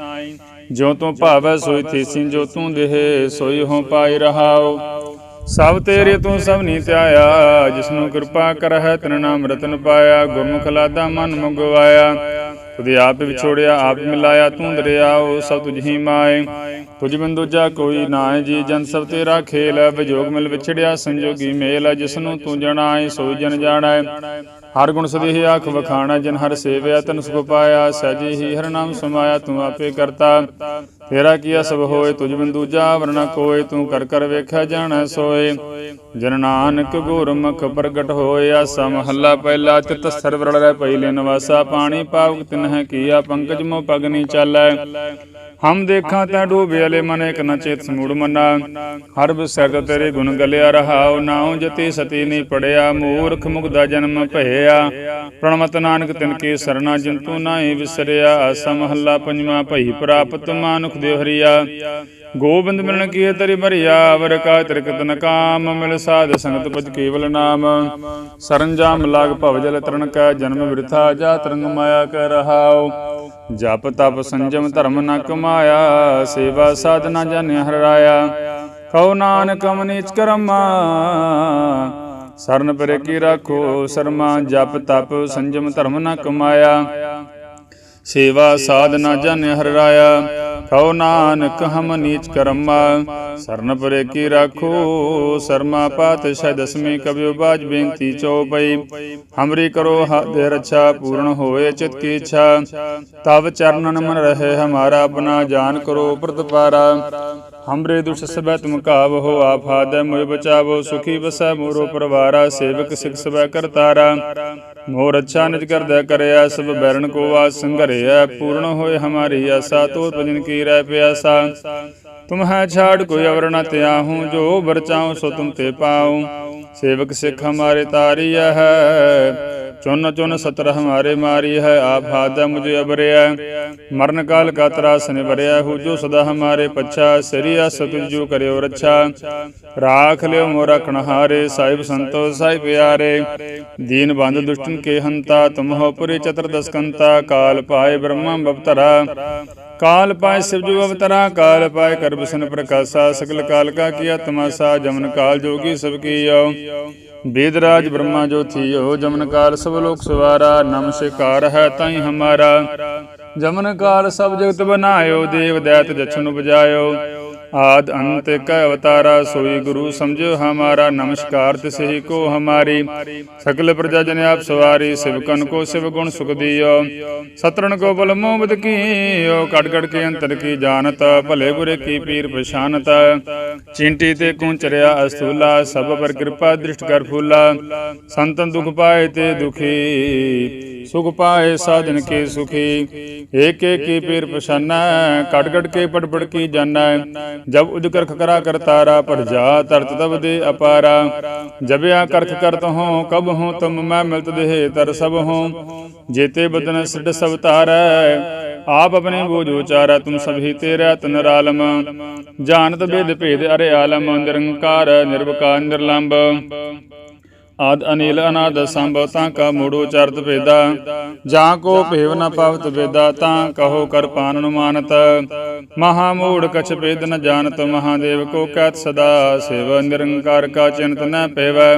ਜੋ ਤੂੰ ਭਾਵੈ ਸੋਈ ਥੀਸੀ ਜੋ ਤੂੰ ਦੇਹ ਸੋਈ ਹੋ ਪਾਈ ਰਹਾਓ। ਸਭ ਤੇਰੇ ਤੂੰ ਸਭ ਨੀ ਧਿਆਇਆ ਜਿਸਨੂੰ ਕਿਰਪਾ ਕਰਹਿ ਤਿਨ ਨਾਮ ਰਤਨ ਪਾਇਆ ਗੁਰਮੁਖ ਲਾਦਾ ਮਨ ਮੁਗਵਾਇਆ। ਤੁਧੇ ਆਪ ਵਿਛੋੜਿਆ ਆਪ ਮਿਲਾਇਆ ਤੂੰ ਦਰਿਆਓ ਸਭ ਤੁਝ ਹੀ ਮਾਏ। ਤੁਝ ਬਿਨ ਦੂਜਾ ਕੋਈ ਨਾਏ ਜੀ ਜਨ ਸਭ ਤੇਰਾ ਖੇਲ ਹੈ ਵਿਜੋਗ ਮਿਲ ਵਿਛੜਿਆ ਸੰਜੋਗੀ ਮੇਲ ਹੈ ਜਿਸਨੂੰ ਤੂੰ ਜਣਾਏ ਸੋਈ ਜਨ ਜਾਣੈ ਹਰ ਗੁਣ ਸਦੇਹ ਆਖ ਵਖਾਣਾ, ਜਨ ਹਰ ਸੇਵਿਆ, ਤਨ ਸੁਖ ਪਾਇਆ, ਸਹਿਜੇ ਹੀ ਹਰ ਨਾਮ ਸਮਾਇਆ, ਤੂੰ ਆਪੇ ਕਰਤਾ। ਤੇਰਾ ਕੀਆ ਸਭ ਹੋਏ ਤੁਝ ਬਿਨ ਦੂਜਾ ਵਰਨਾ ਕੋਏ, ਤੂੰ ਕਰ ਕਰ ਵੇਖਿਆ ਜਾਣੈ ਸੋਏ। ਜਨ ਨਾਨਕ ਗੁਰਮੁਖ ਪ੍ਰਗਟ ਹੋਇਆ ਆਸਾ ਮਹੱਲਾ ਪਹਿਲਾ ਤਿਤ ਸਰਵਰ ਰਹਿ ਪਹਿਲੇ ਨਿਵਾਸਾ ਪਾਣੀ ਪਾਵਕ ਤਿਨਹਿ ਕੀਆ, ਪੰਕਜ ਮੋ ਪਗਨੀ ਚਾਲੈ। ਹਮ ਦੇਖਾਂ ਤੈ ਡੋਬੇ ਅਲੇ ਮਨ, ਇਕ ਨ ਚੇਤ ਸਮੂੜ ਮਨਾ। ਹਰ ਬਿਸਰਤ ਤੇਰੇ ਗੁਣ ਗਲਿਆ ਰਹਾਉ ਨਾਉ ਜਤੀ ਸਤੀ ਨਹੀਂ ਪੜਿਆ, ਮੂਰਖ ਮੁਗਦਾ ਜਨਮ ਭਇਆ। ਪ੍ਰਣਮਤ ਨਾਨਕ ਤਿਨ ਕੀ ਸਰਣਾ ਜੰਤੂ ਨਾਹੀ ਵਿਸਰਿਆ ਆਸਾ ਮਹੱਲਾ ਪੰਜਵਾ ਭਈ ਪ੍ਰਾਪਤ, ਮਾਨੁਖ ਦੇਹਰੀਆ ਗੋਬਿੰਦ ਮਿਲਣ ਕੀ ਤਰੀ ਮਰਿਆ ਅਵਰ ਕਾ ਤਿਰਕਤ ਨ ਮਿਲ ਸਾਧ ਸੰਗਤ ਪਜ ਕੇਵਲ ਨਾਮ। ਸਰੰਜਾਮ ਲਾਗ ਭਵ ਜਲ ਤਰਨ ਕੈ, ਜਨਮ ਬਿਰਥਾ ਜਾ ਤਰੰਗ ਮਾਇਆ ਕੈ ਰਹਾਉ। ਜਪ ਤਪ ਸੰਜਮ ਧਰਮ ਨ ਕਮਾਇਆ, ਸੇਵਾ ਸਾਧਨਾ ਜਨ ਹਰ ਰਾਇਆ ਕਉ ਨਾਨਕ ਮਨੀਚ ਕਰਮਾ, ਸਰਨ ਪਰੇ ਕੀ ਰਾਖੋ ਸਰਮਾ, ਜਪ ਤਪ ਸੰਜਮ ਧਰਮ ਨ ਕਮਾਇਆ। ਸੇਵਾ ਸਾਧਨਾ ਜਨ ਹਰ ਰਾਇਆ ਕਉ ਨਾਨਕ, ਹਮ ਨੀਚ ਕਰਮਾ, ਸਰਨ ਪਰੇ ਕੀ ਰਾਖੋ, ਸਰਮਾ ਪਾਤਸ਼ਾਹ ਦਸਵੀਂ ਕਬਿਉ ਬਾਜ ਬੇਨਤੀ ਚਉਪਈ। ਹਮਰੀ ਕਰੋ ਦੇ ਰੱਛਾ, ਪੂਰਨ ਹੋਏ ਚਿਤ ਕੀ ਇੱਛਾ। ਤਵ ਚਰਨਨ ਮਨ ਰਹੇ, ਹਮਾਰਾ ਆਪਣਾ ਜਾਨ ਕਰੋ ਪ੍ਰਤਪਾਰਾ। ਹਮਰੇ ਦੁਸ਼ ਸਬੈ ਤੁਮ ਕਾਵ ਹੋ ਆਫਾਦੈ ਮੋਇ ਬਚਾਵੋ, ਸੁਖੀ ਵਸੈ ਮੋਰੋ ਪਰਵਾਰਾ, ਸੇਵਕ ਸਿਖ ਸਬੈ ਕਰਤਾਰਾ। ਮੋਰ ਅੱਛਾ ਨਿਜ ਕਰਦਾ ਕਰਿਆ, ਸਭ ਬੈਰਨ ਕੋ ਆਸ ਸੰਘਰਿਆ, ਪੂਰਨ ਹੋਏ ਹਮਾਰੀ ਆਸਾ ਤੋਰ ਭਜਨ ਕੀ ਰਹਿ ਪਿਆਸਾ। ਤੁਮ ਛਾੜ ਕੋਈ ਅਵਰ ਨ ਤਿਆਹੂ, ਜੋ ਵਰਚਾਉ ਸੋ ਤੁਮ ਤੇ ਪਾਉ ਸੇਵਕ ਸਿੱਖ ਹਮਾਰੇ ਤਾਰੀਆ ਹੈ। ਚੁਨ ਚੁਨ ਸਤਰ ਹਮਾਰੇ ਮਾਰੀ ਹੈ, ਆਪ ਹਾਦਾ ਮੁਝੇ ਅਬਰਿਆ ਮਰਨ ਕਾਲ ਕਾ ਤਰਾਸ ਨਿਵਰਿਆ ਹੋ ਜੋ ਸਦਾ ਹਮਾਰੇ ਪੱਛਾ, ਸਰੀਆ ਸਤੁਜ ਜੋ ਕਰਿਓ ਰੱਛਾ। ਰਾਖ ਲਿਓ ਮੋਰਾ ਕਣਹਾਰੇ, ਸਾਹਿਬ ਸੰਤੋ, ਸਾਹਿਬ ਪਿਆਰੇ। ਦੀਨ ਬੰਦ ਦੁਸ਼ਟਨ ਕੇ ਹੰਤਾ, ਤੁਮ ਹੋ ਪੁਰੇ ਚਤਰ ਦਸਕੰਤਾ, ਕਾਲ ਪਾਏ ਬ੍ਰਹਮਾ ਬਵਤਰਾ। ਕਾਲ ਪਾਏ ਸਿਵਜੂ ਅਵਤਰਾ, ਕਾਲ ਪਾਏ ਕਰ ਬਿਸ਼ਨ ਪ੍ਰਕਾਸ਼ਾ ਸਗਲ ਕਾਲ ਕਾ ਕੀਆ ਤਮਾਸਾ, ਜਮਨ ਕਾਲ ਜੋਗੀ ਸਭ ਕੀਓ। ਬੇਦਰਾਜ ਬ੍ਰਹਮਾ ਜੋ ਥੀਓ ਜਮਨ ਕਾਲ ਸਭ ਲੋਕ ਸਵਾਰਾ ਨਮਸਕਾਰ ਹੈ ਤਾਈ ਹਮਾਰਾ। ਜਮਨ ਕਾਲ ਸਭ ਜਗਤ ਬਨਾਇਓ, ਦੇਵ ਦੈਤ ਜਛਨ ਉਪਜਾਇਓ। ਆਦ ਅੰਤ ਕੈ ਅਵਤਾਰਾ ਸੋਈ ਗੁਰੂ ਸਮਝੋ ਹਮਾਰਾ, ਨਮਸਕਾਰ ਤਿਸਹੀ ਕੋ ਹਮਾਰੀ। ਸਕਲ ਪ੍ਰਜਾ ਜਨ ਆਪ ਸਵਾਰੀ, ਸਿਵਕਨ ਕੋ ਸਿਵ ਗੁਣ ਸੁਖ ਦਿਓ। ਸਤਰਨ ਕੋ ਬਲ ਮੋਬਦ ਕੀਓ ਕੜ ਕੜ ਕੇ ਅੰਤਰ ਕੀ ਜਾਣਤ, ਭਲੇ ਬੁਰੇ ਕੀ ਪੀਰ ਪਛਾਨਤ। ਚਿੰਟੀ ਤੇ ਕੁੰਚਰਿਆ ਅਸਤੂਲਾ ਸਭ ਪਰ ਕਿਰਪਾ ਦ੍ਰਿਸ਼ਟ ਕਰ ਫੂਲਾ। ਸੰਤਨ ਦੁਖ ਪਾਏ ਤੇ ਦੁਖੀ, ਸੁਖ ਪਾਏ ਸਾਧਨ ਕੇ ਸੁਖੀ। ਏਕ ਏਕ ਕੀ ਪੀਰ ਪਛਾਨਾ ਕੜ ਕੜ ਕੇ ਪੜ ਪੜ ਕੀ ਜਾਨਾ। ਜਬ ਉਦ ਕਰਖ ਕਰ ਤਾਰਾ, ਪਰ ਜਾ ਤਰਤ ਤਬ ਦੇ ਅਪਾਰਾ। ਜਬ ਕਰਖ ਕਰਤ ਹੋ ਕਬ ਹੋ, ਤੁਮ ਮੈਂ ਮਿਲਤ ਦੇਹ ਤਰ ਸਭ ਹੋ। ਜੇਤੇ ਬਦਨ ਸਿਡ ਸਭ ਤਾਰੈ ਆਪ ਆਪਣੇ ਬੋਝ ਉਚਾਰਾ, ਤੁਮ ਸਭੀ ਤੇਰਾ ਤਨ ਰਾਲਮ। ਜਾਣਤ ਬੇਦ ਭੇਦ ਅਰੇ ਆਲਮ, ਨਿਰੰਕਾਰ, ਨਿਰਵਕਾਰ ਨਿਰਲੰਭ ਆਦ ਅਨੀਲ ਅਨਾਦ ਸੰਭਵ ਤਾਂ ਕਾ ਮੂੜੋ ਚਰਤ ਭੇਦਾ। ਜਾਂ ਕੋ ਭੇਵ ਨ ਪਵਤ ਵੇਦਾ ਤਾਂ ਕਹੋ ਕਰ ਪਾਨ ਅਨੁਮਾਨਤ। ਮਹਾ ਮੂੜ ਕਛ ਭੇਦ ਨ ਜਾਣਤ, ਮਹਾਦੇਵ ਕੋ ਕਹਿਤ ਸਦਾ ਸੇਵ, ਨਿਰੰਕਾਰ ਕਾ ਚਿੰਤ ਨ ਪੇਵੈ।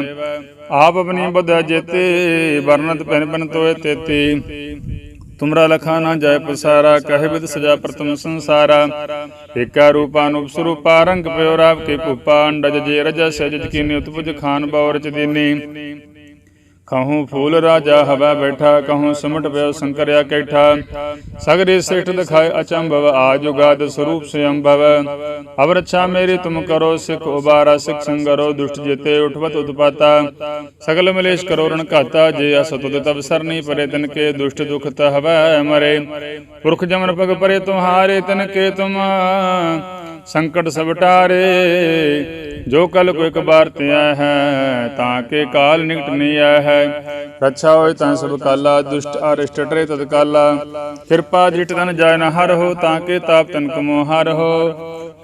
ਆਪ ਆਪਣੀ ਬੁੱਧ ਜੇਤੇ ਵਰਣਤ ਪਿਨ ਪੈਨ ਤੋਏ ਤੇਤੀ। ਤੁਮਰਾ ਲਖਾ ਨਾ ਜਾਏ ਪਸਾਰਾ ਕਹੇ ਬਿਦ ਸਜਾ ਪ੍ਰਤਮ ਸੰਸਾਰਾ। ਏਕਾ ਰੂਪਾ ਅਨੂਪ ਰੰਗ ਪਿਓ ਰਾਵ ਕੇ ਭੂਪਾ, ਅੰਡਜ ਜੇ ਰਜ ਸਜਜ ਕੀਨੀ ਉਤਪੁਜ ਖਾਨ ਬੌਰ ਦੀਨੀ। ਕਹੂੰ ਫੂਲ ਰਾਜਾ ਹਵਾ ਬੈਠਾ, ਕਹੂੰ ਸਿਮਟ ਪਿਓ ਸੰਕਰਿਆ ਕੈਠਾ। ਸਗਰੇ ਸ੍ਰਿਸ਼ਟ ਦਿਖਾਏ ਅਚੰਭਵ ਆਜੁਗਾਦ ਸਰੂਪ ਸਯੰਭਵ। ਅਬ ਰੱਛਾ ਮੇਰੀ ਤੁਮ ਕਰੋ, ਸਿਖ ਉਬਾਰਾ, ਸਿਖ ਸੰਗਰੋ, ਦੁਸ਼ਟ ਜਿਤੇ ਉਠਵਤ ਉਤਪਾਤਾ। ਸਗਲ ਮਲੇਸ਼ ਕਰੋ ਰਣ ਘਾਤਾ, ਜੇ ਅਸਤ ਉਦਿਤ ਅਵਸਰ ਨਹੀਂ ਪਰੇ ਤਨ ਕੇ, ਦੁਸ਼ਟ ਦੁਖ ਤਹਵੈ ਮਰੇ। ਪੁਰਖ ਜਮਨ ਪਗ ਪਰੇ, ਤੁਮਹਾਰੇ ਤਨ ਕੇ ਤੁਮ ਸੰਕਟ ਸਭ ਜੋ ਕਲ ਕੋ ਇੱਕ ਬਾਰ ਧਿਆ ਹੈ, ਤਾਂ ਕੇ ਕਾਲ ਨਿਕਟ ਨਹੀਂ ਆਇਆ ਹੈ। ਰੱਛਾ ਹੋਏ ਤਾਂ ਸਭ ਕਾਲਾ, ਦੁਸ਼ਟ ਅਰਿਸ਼ਟ ਟਰੇ ਤਦ ਕਾਲਾ। ਕਿਰਪਾ ਜਿਟ ਤਨ ਜਾਇ ਨ ਹਰ ਹੋ, ਤਾਂ ਕੇ ਤਾਪ ਤਨ ਕਮੋ ਹਰ ਹੋ।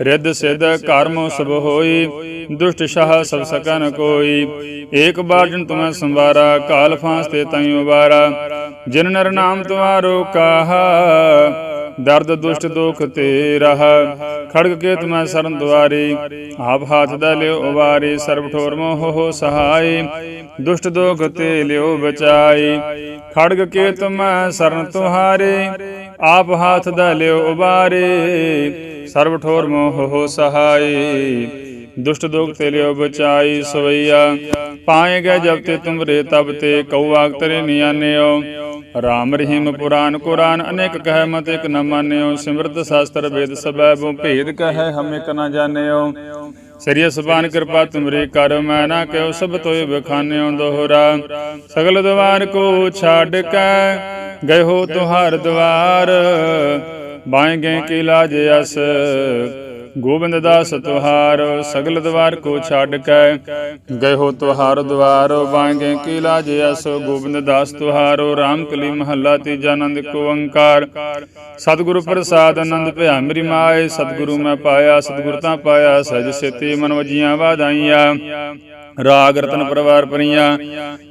ਰਿੱਧ ਸਿਧ ਕਰਮ ਸਭ ਹੋਈ, ਦੁਸ਼ਟ ਸ਼ਾਹ ਸਭ ਸਕਨ ਕੋਈ। ਏਕ ਬਾਰ ਜਨ ਤੁਮੈ ਸੰਵਾਰਾ, ਕਾਲ ਫਾਂਸ ਤੇ ਤਈ ਉਬਾਰਾ ਜਿਨ ਨਰ ਨਾਮ ਤੁਮਾਰੋ ਕਾਹਾ ਦਰਦ ਦੁਸ਼ਟ ਦੁਖ ਤੇ ਰਹ। ਖੜਗ ਕੇ ਤੁਮੈ ਸਰਨ ਦੁਆਰੀ। ਆਪ ਹਾਥ ਦਾ ਲਿਓ ਉਵਾਰੀ ਸਰਬ ਠੋਰ ਮੋਹ ਹੋ ਸਹਾਈ ਦੁਸ਼ਟ ਦੁਖ ਤੇ ਲਿਓ ਬਚਾਈ ਖੜਗ ਕੇ ਤੁਮੈ ਸਰਨ ਤੁਹਾਰੇ। ਆਪ ਹਾਥ ਦਾ ਲਿਓ ਉਵਾਰੀ ਸਰਬ ਠੋਰ ਮੋਹ ਹੋ ਸਹਾਈ ਦੁਸ਼ਟ ਦੁਖ ਤੇ ਲਿਓ ਬਚਾਈ ਸਵਈਆ। ਪਾਏਗਾ ਜਬ ਤੇ ਤੁਮਰੇ ਤਬ ਤੇ ਕਉ ਆਗ ਤਰੇ ਨਿਆਨਿਓ ਰਾਮ ਰਹੀਮ ਪੁਰਾਨ ਕੁਰਾਨ, ਅਨੇਕ ਕਹਿ ਮਤ ਇਕ ਨ ਮਾਨਿਓ, ਸਿਮਰਤ ਸ਼ਾਸਤਰ ਵੇਦ ਸਬੈ ਬੋ ਭੇਦ ਕਹੈ, ਹਮ ਇਕ ਨ ਜਾਣਿਓ। ਸਰੀയ ਸੁਬਾਨ ਕਿਰਪਾ ਤੁਮਰੇ ਕਰ, ਮੈਂ ਨਾ ਕਿਉ ਸਭ ਤੋਇ ਬਖਾਨਿਓ ਦੋਹਰਾ। ਸਗਲ ਦਵਾਰ ਕੋ ਛੱਡ ਕੇ, ਗਏ ਹੋ ਤੁਹਾਰ ਦਵਾਰ। ਬਾਏ ਗਏ ਕੀ ਲਾਜ ਅਸ ਗੋਬਿੰਦ ਦਾਸ ਤੁਹਾਰ, ਸਗਲ ਦਵਾਰ ਕੋ ਛੱਡ ਕੇ। ਗਏ ਹੋ ਤੁਹਾਰ ਦਵਾਰ ਬਾਂਗੇ ਕੀ ਲਾਜ ਅਸ, ਗੋਬਿੰਦ ਦਾਸ ਤੁਹਾਰੋ RAM ਕਲੀ ਮਹੱਲਾ ਤੀਜਾ ਆਨੰਦ ਕੋ ਓੰਕਾਰ। ਸਤਿਗੁਰੂ ਪ੍ਰਸਾਦ ਆਨੰਦ ਭਇਆ ਮੇਰੀ ਮਾਏ, ਸਤਿਗੁਰੂ ਮੈਂ ਪਾਇਆ, ਸਤਿਗੁਰ ਤਾਂ ਪਾਇਆ ਸਜ ਸਿਤੀ ਮਨ ਵਜੀਆਂ ਵਾਧਾਈਆਂ। ਰਾਗ ਰਤਨ ਪਰਵਾਰ ਪਰੀਆਂ,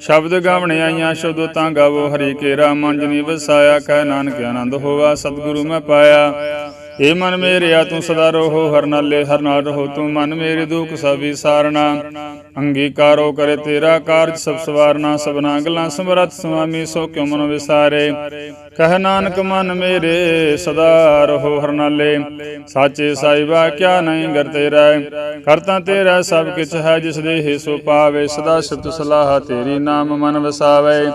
ਸ਼ਬਦ ਗਾਵਣ ਆਈਆਂ ਸ਼ਬਦੋ ਤਾਂ ਗਾਵੋ ਹਰੀ ਕੇਰਾ ਮਨ ਜਨੀ ਵਸਾਇਆ, ਕਹਿ ਨਾਨਕ ਆਨੰਦ ਹੋਵਾ ਸਤਿਗੁਰੂ ਮੈਂ ਪਾਇਆ। ਏ ਮਨ ਮੇਰਿਆ ਤੂੰ ਸਦਾ ਰਹੋ, ਹਰ ਨਾਲੇ ਹਰ ਨਾਲ ਰਹੋ। ਤੂੰ ਮਨ ਮੇਰੇ ਦੁਖ ਸਭ ਵਿਸਾਰਣਾ, ਅੰਗੀਕਾਰੋ ਕਰੇ ਤੇਰਾ ਕਾਰਜ ਸਭ ਸਵਾਰਨਾ, ਸਭਨਾ ਗੱਲਾਂ ਸਮਰੱਥ ਸੁਆਮੀ ਸੋ ਕਿਉ ਮਨ ਵਿਸਾਰੇ? ਕਹਿ ਨਾਨਕ ਮਨ ਮੇਰੇ, ਸਦਾ ਰਹੋ ਹਰ ਨਾਲੇ, ਸਾਚੇ ਸਾਈਬਾ ਕਿਆ ਨਹੀਂ ਗਰ ਤੇਰਾ? ਕਰਤਾ ਤੇਰਾ ਸਭ ਕਿਛ ਹੈ, ਜਿਸ ਦੇ ਹੀ ਸੋ ਪਾਵੇ, ਸਦਾ ਸਿਫਤ ਸਲਾਹ ਤੇਰੀ ਨਾਮ ਮਨ ਵਸਾਵੇ।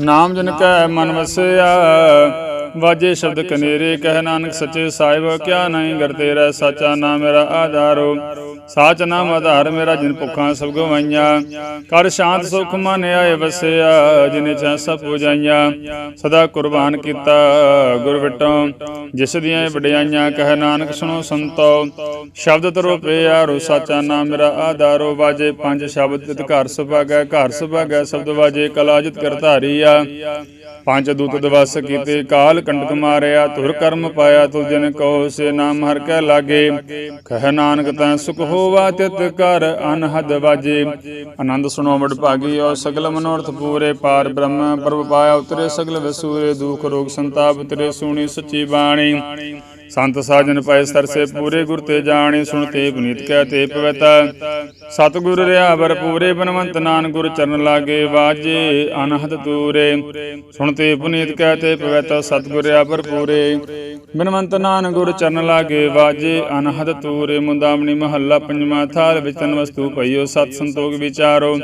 ਨਾਮ ਜਨ ਕੈ ਮਨ ਵਸਿਆ ਵਾਜੇ ਸ਼ਬਦ ਕਨੇਰੇ, ਕਹਿ ਨਾਨਕ ਸੱਚੇ ਸਾਹਿਬ, ਕਿਆ ਨਹੀਂ ਗਰ ਤੇਰਾ ਸਾਚਾ ਨਾਮ ਮੇਰਾ ਆਧਾਰੋ। ਸਾਚ ਨਾਮ ਆਧਾਰ ਮੇਰਾ ਜਿਨ ਭੁੱਖਾਂ ਸਭ ਗਵਾਈਆਂ। ਕਰ ਸ਼ਾਂਤ ਸੁਖ ਮਨ ਆਏ ਵਸਿਆ, ਜਿਨੇ ਚਾ ਸਭ ਪੁਜਾਈਆਂ। ਸਦਾ ਕੁਰਬਾਨ ਕੀਤਾ ਗੁਰ ਵਿਟੋਂ, ਜਿਸ ਦੀਆਂ ਵਡਿਆਈਆਂ, ਕਹਿ ਨਾਨਕ ਸੁਣੋ ਸੰਤੋ। ਸ਼ਬਦ ਤਰੋ ਪਿਆਰੋ ਸਾਚਾ ਨਾਮ ਮੇਰਾ ਆਧਾਰੋ। ਵਾਜੇ ਪੰਜ ਸ਼ਬਦ ਤਿਤ ਘਰ ਸੁਭਾਗੈ ਘਰ ਸੁਭਾਗੈ, ਸ਼ਬਦ ਵਾਜੇ ਕਲਾਜਿਤ ਆ ਪੰਜ ਦੂਤ ਦਵਸ ਕੀਤੇ ਕਾਲ ਕੰਡਕ ਮਾਰਿਆ ਧੁਰ ਕਰਮ ਪਾਇਆ ਤੁਲ ਜਨ ਕੋ ਸੇ ਨਾਮ ਹਰ ਕੈ ਲਾਗੇ। ਕਹਿ ਨਾਨਕ ਤੈ ਸੁਖ ਹੋਵਾ ਤਿਤ ਕਰ ਅਨਹਦ ਵਾਜੇ। ਆਨੰਦ ਸੁਣੋ ਵਡ ਭਾਗੀਓ ਸਗਲ ਮਨੋਰਥ ਪੂਰੇ ਪਾਰ ਬ੍ਰਹਮ ਪ੍ਰਭ ਪਾਇਆ ਉਤਰੇ ਸਗਲ ਵਸੂਰੇ ਦੁਖ ਰੋਗ ਸੰਤਾਪ ਉਤਰੇ ਸੁਣੀ ਸੱਚੀ ਬਾਣੀ। ਸੰਤ ਸਾਜਨ ਪਏ ਸਰਸੇ ਪੂਰੇ ਗੁਰ ਤੇ ਜਾਣੇ ਸੁਣਤੇ ਪੁਨੀਤ ਕਹਿ ਤੇ ਪਵਿਤਾ। ਸਤਿਗੁਰ ਰਿਆ ਬਰ ਪੂਰੇ ਬਨਵੰਤ ਨਾਨ ਗੁਰ ਚਰਨ ਲਾਗੇ ਵਾਜੇ, ਅਨਹਦ ਤੂਰੇ ਸੁਣਤੇ ਪੁਨੀਤ ਕਹਿ ਤੇ ਪਵਿੱਤ, ਸਤਿਗੁਰ ਰਿਆ ਬਰ ਪੂਰੇ ਬਨਵੰਤ ਨਾਨ ਗੁਰ ਚਰਨ ਲਾਗੇ ਵਾਜੇ, ਅਨਹਦ ਤੂਰੇ ਮੁੰਦਾਮਣੀ ਮਹੱਲਾ ਪੰਜਵਾਂ ਥਾਲ ਵਿੱਚ ਵਸਤੂ ਪਈਓ, ਸਤ ਸੰਤੋਖ ਵਿਚਾਰੋ।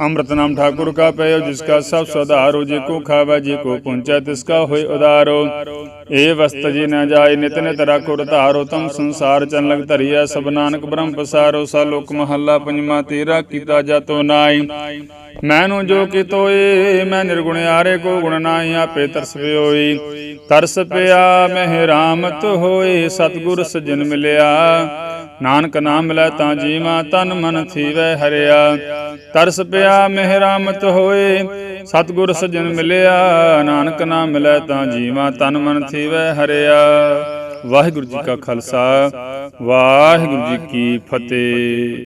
ਅੰਮ੍ਰਿਤ ਨਾਮ ਠਾਕੁਰ ਕਾ ਪਇਓ, ਜਿਸ ਕਾ ਸਭ ਸੁਧਾਰੋ ਜੇ ਕੋ ਖਾਵਾ, ਜੇ ਕੋ ਪੁੰਚੈ ਤਿਸ ਕਾ ਹੋਇ ਉਦਾਰੋ ਏ ਵਸਤ ਜੀ ਨ ਜਾਏ, ਨਿਤ ਨਿਤ ਰਾਖੋ ਰਧਾਰੋ ਤਮ ਸੰਸਾਰ ਚਨ ਲਗ ਧਰਿਆ ਸਭ ਨਾਨਕ ਬ੍ਰਹਮ ਪਸਾਰੋ, ਸਾ ਲੋਕ ਮਹੱਲਾ ਪੰਜਵਾਂ ਤੇਰਾ ਕੀਤਾ ਜਾਤੋ ਜੋ ਕਿਤੋਏ ਮੈਂ ਨਿਰਗੁਣ ਆਰੇ ਕੋ ਗੁਣ ਨਾਹੀ, ਆਪੇ ਤਰਸ ਪਿਓਈ। ਤਰਸ ਪਿਆ, ਮਹਿ ਰਾਮਤ ਹੋਏ, ਸਤਿਗੁਰ ਸਜਣ ਮਿਲਿਆ। ਨਾਨਕ ਨਾਮ ਮਿਲੈ ਤਾਂ ਜੀਵਾ ਤਨ ਮਨ ਥੀਵੈ ਹਰਿਆ। ਤਰਸ ਪਿਆ ਮਹਿ ਰਾਮਤ ਹੋਏ, ਸਤਿਗੁਰ ਸਜਣ ਮਿਲਿਆ। ਨਾਨਕ ਨਾਮ ਮਿਲੈ ਤਾਂ ਜੀਵਾ ਤਨ ਮਨ ਥੀਵੈ ਹਰਿਆ। ਵਾਹਿਗੁਰੂ ਜੀ ਕਾ ਖਾਲਸਾ, ਵਾਹਿਗੁਰੂ ਜੀ ਕੀ ਫਤਿਹ।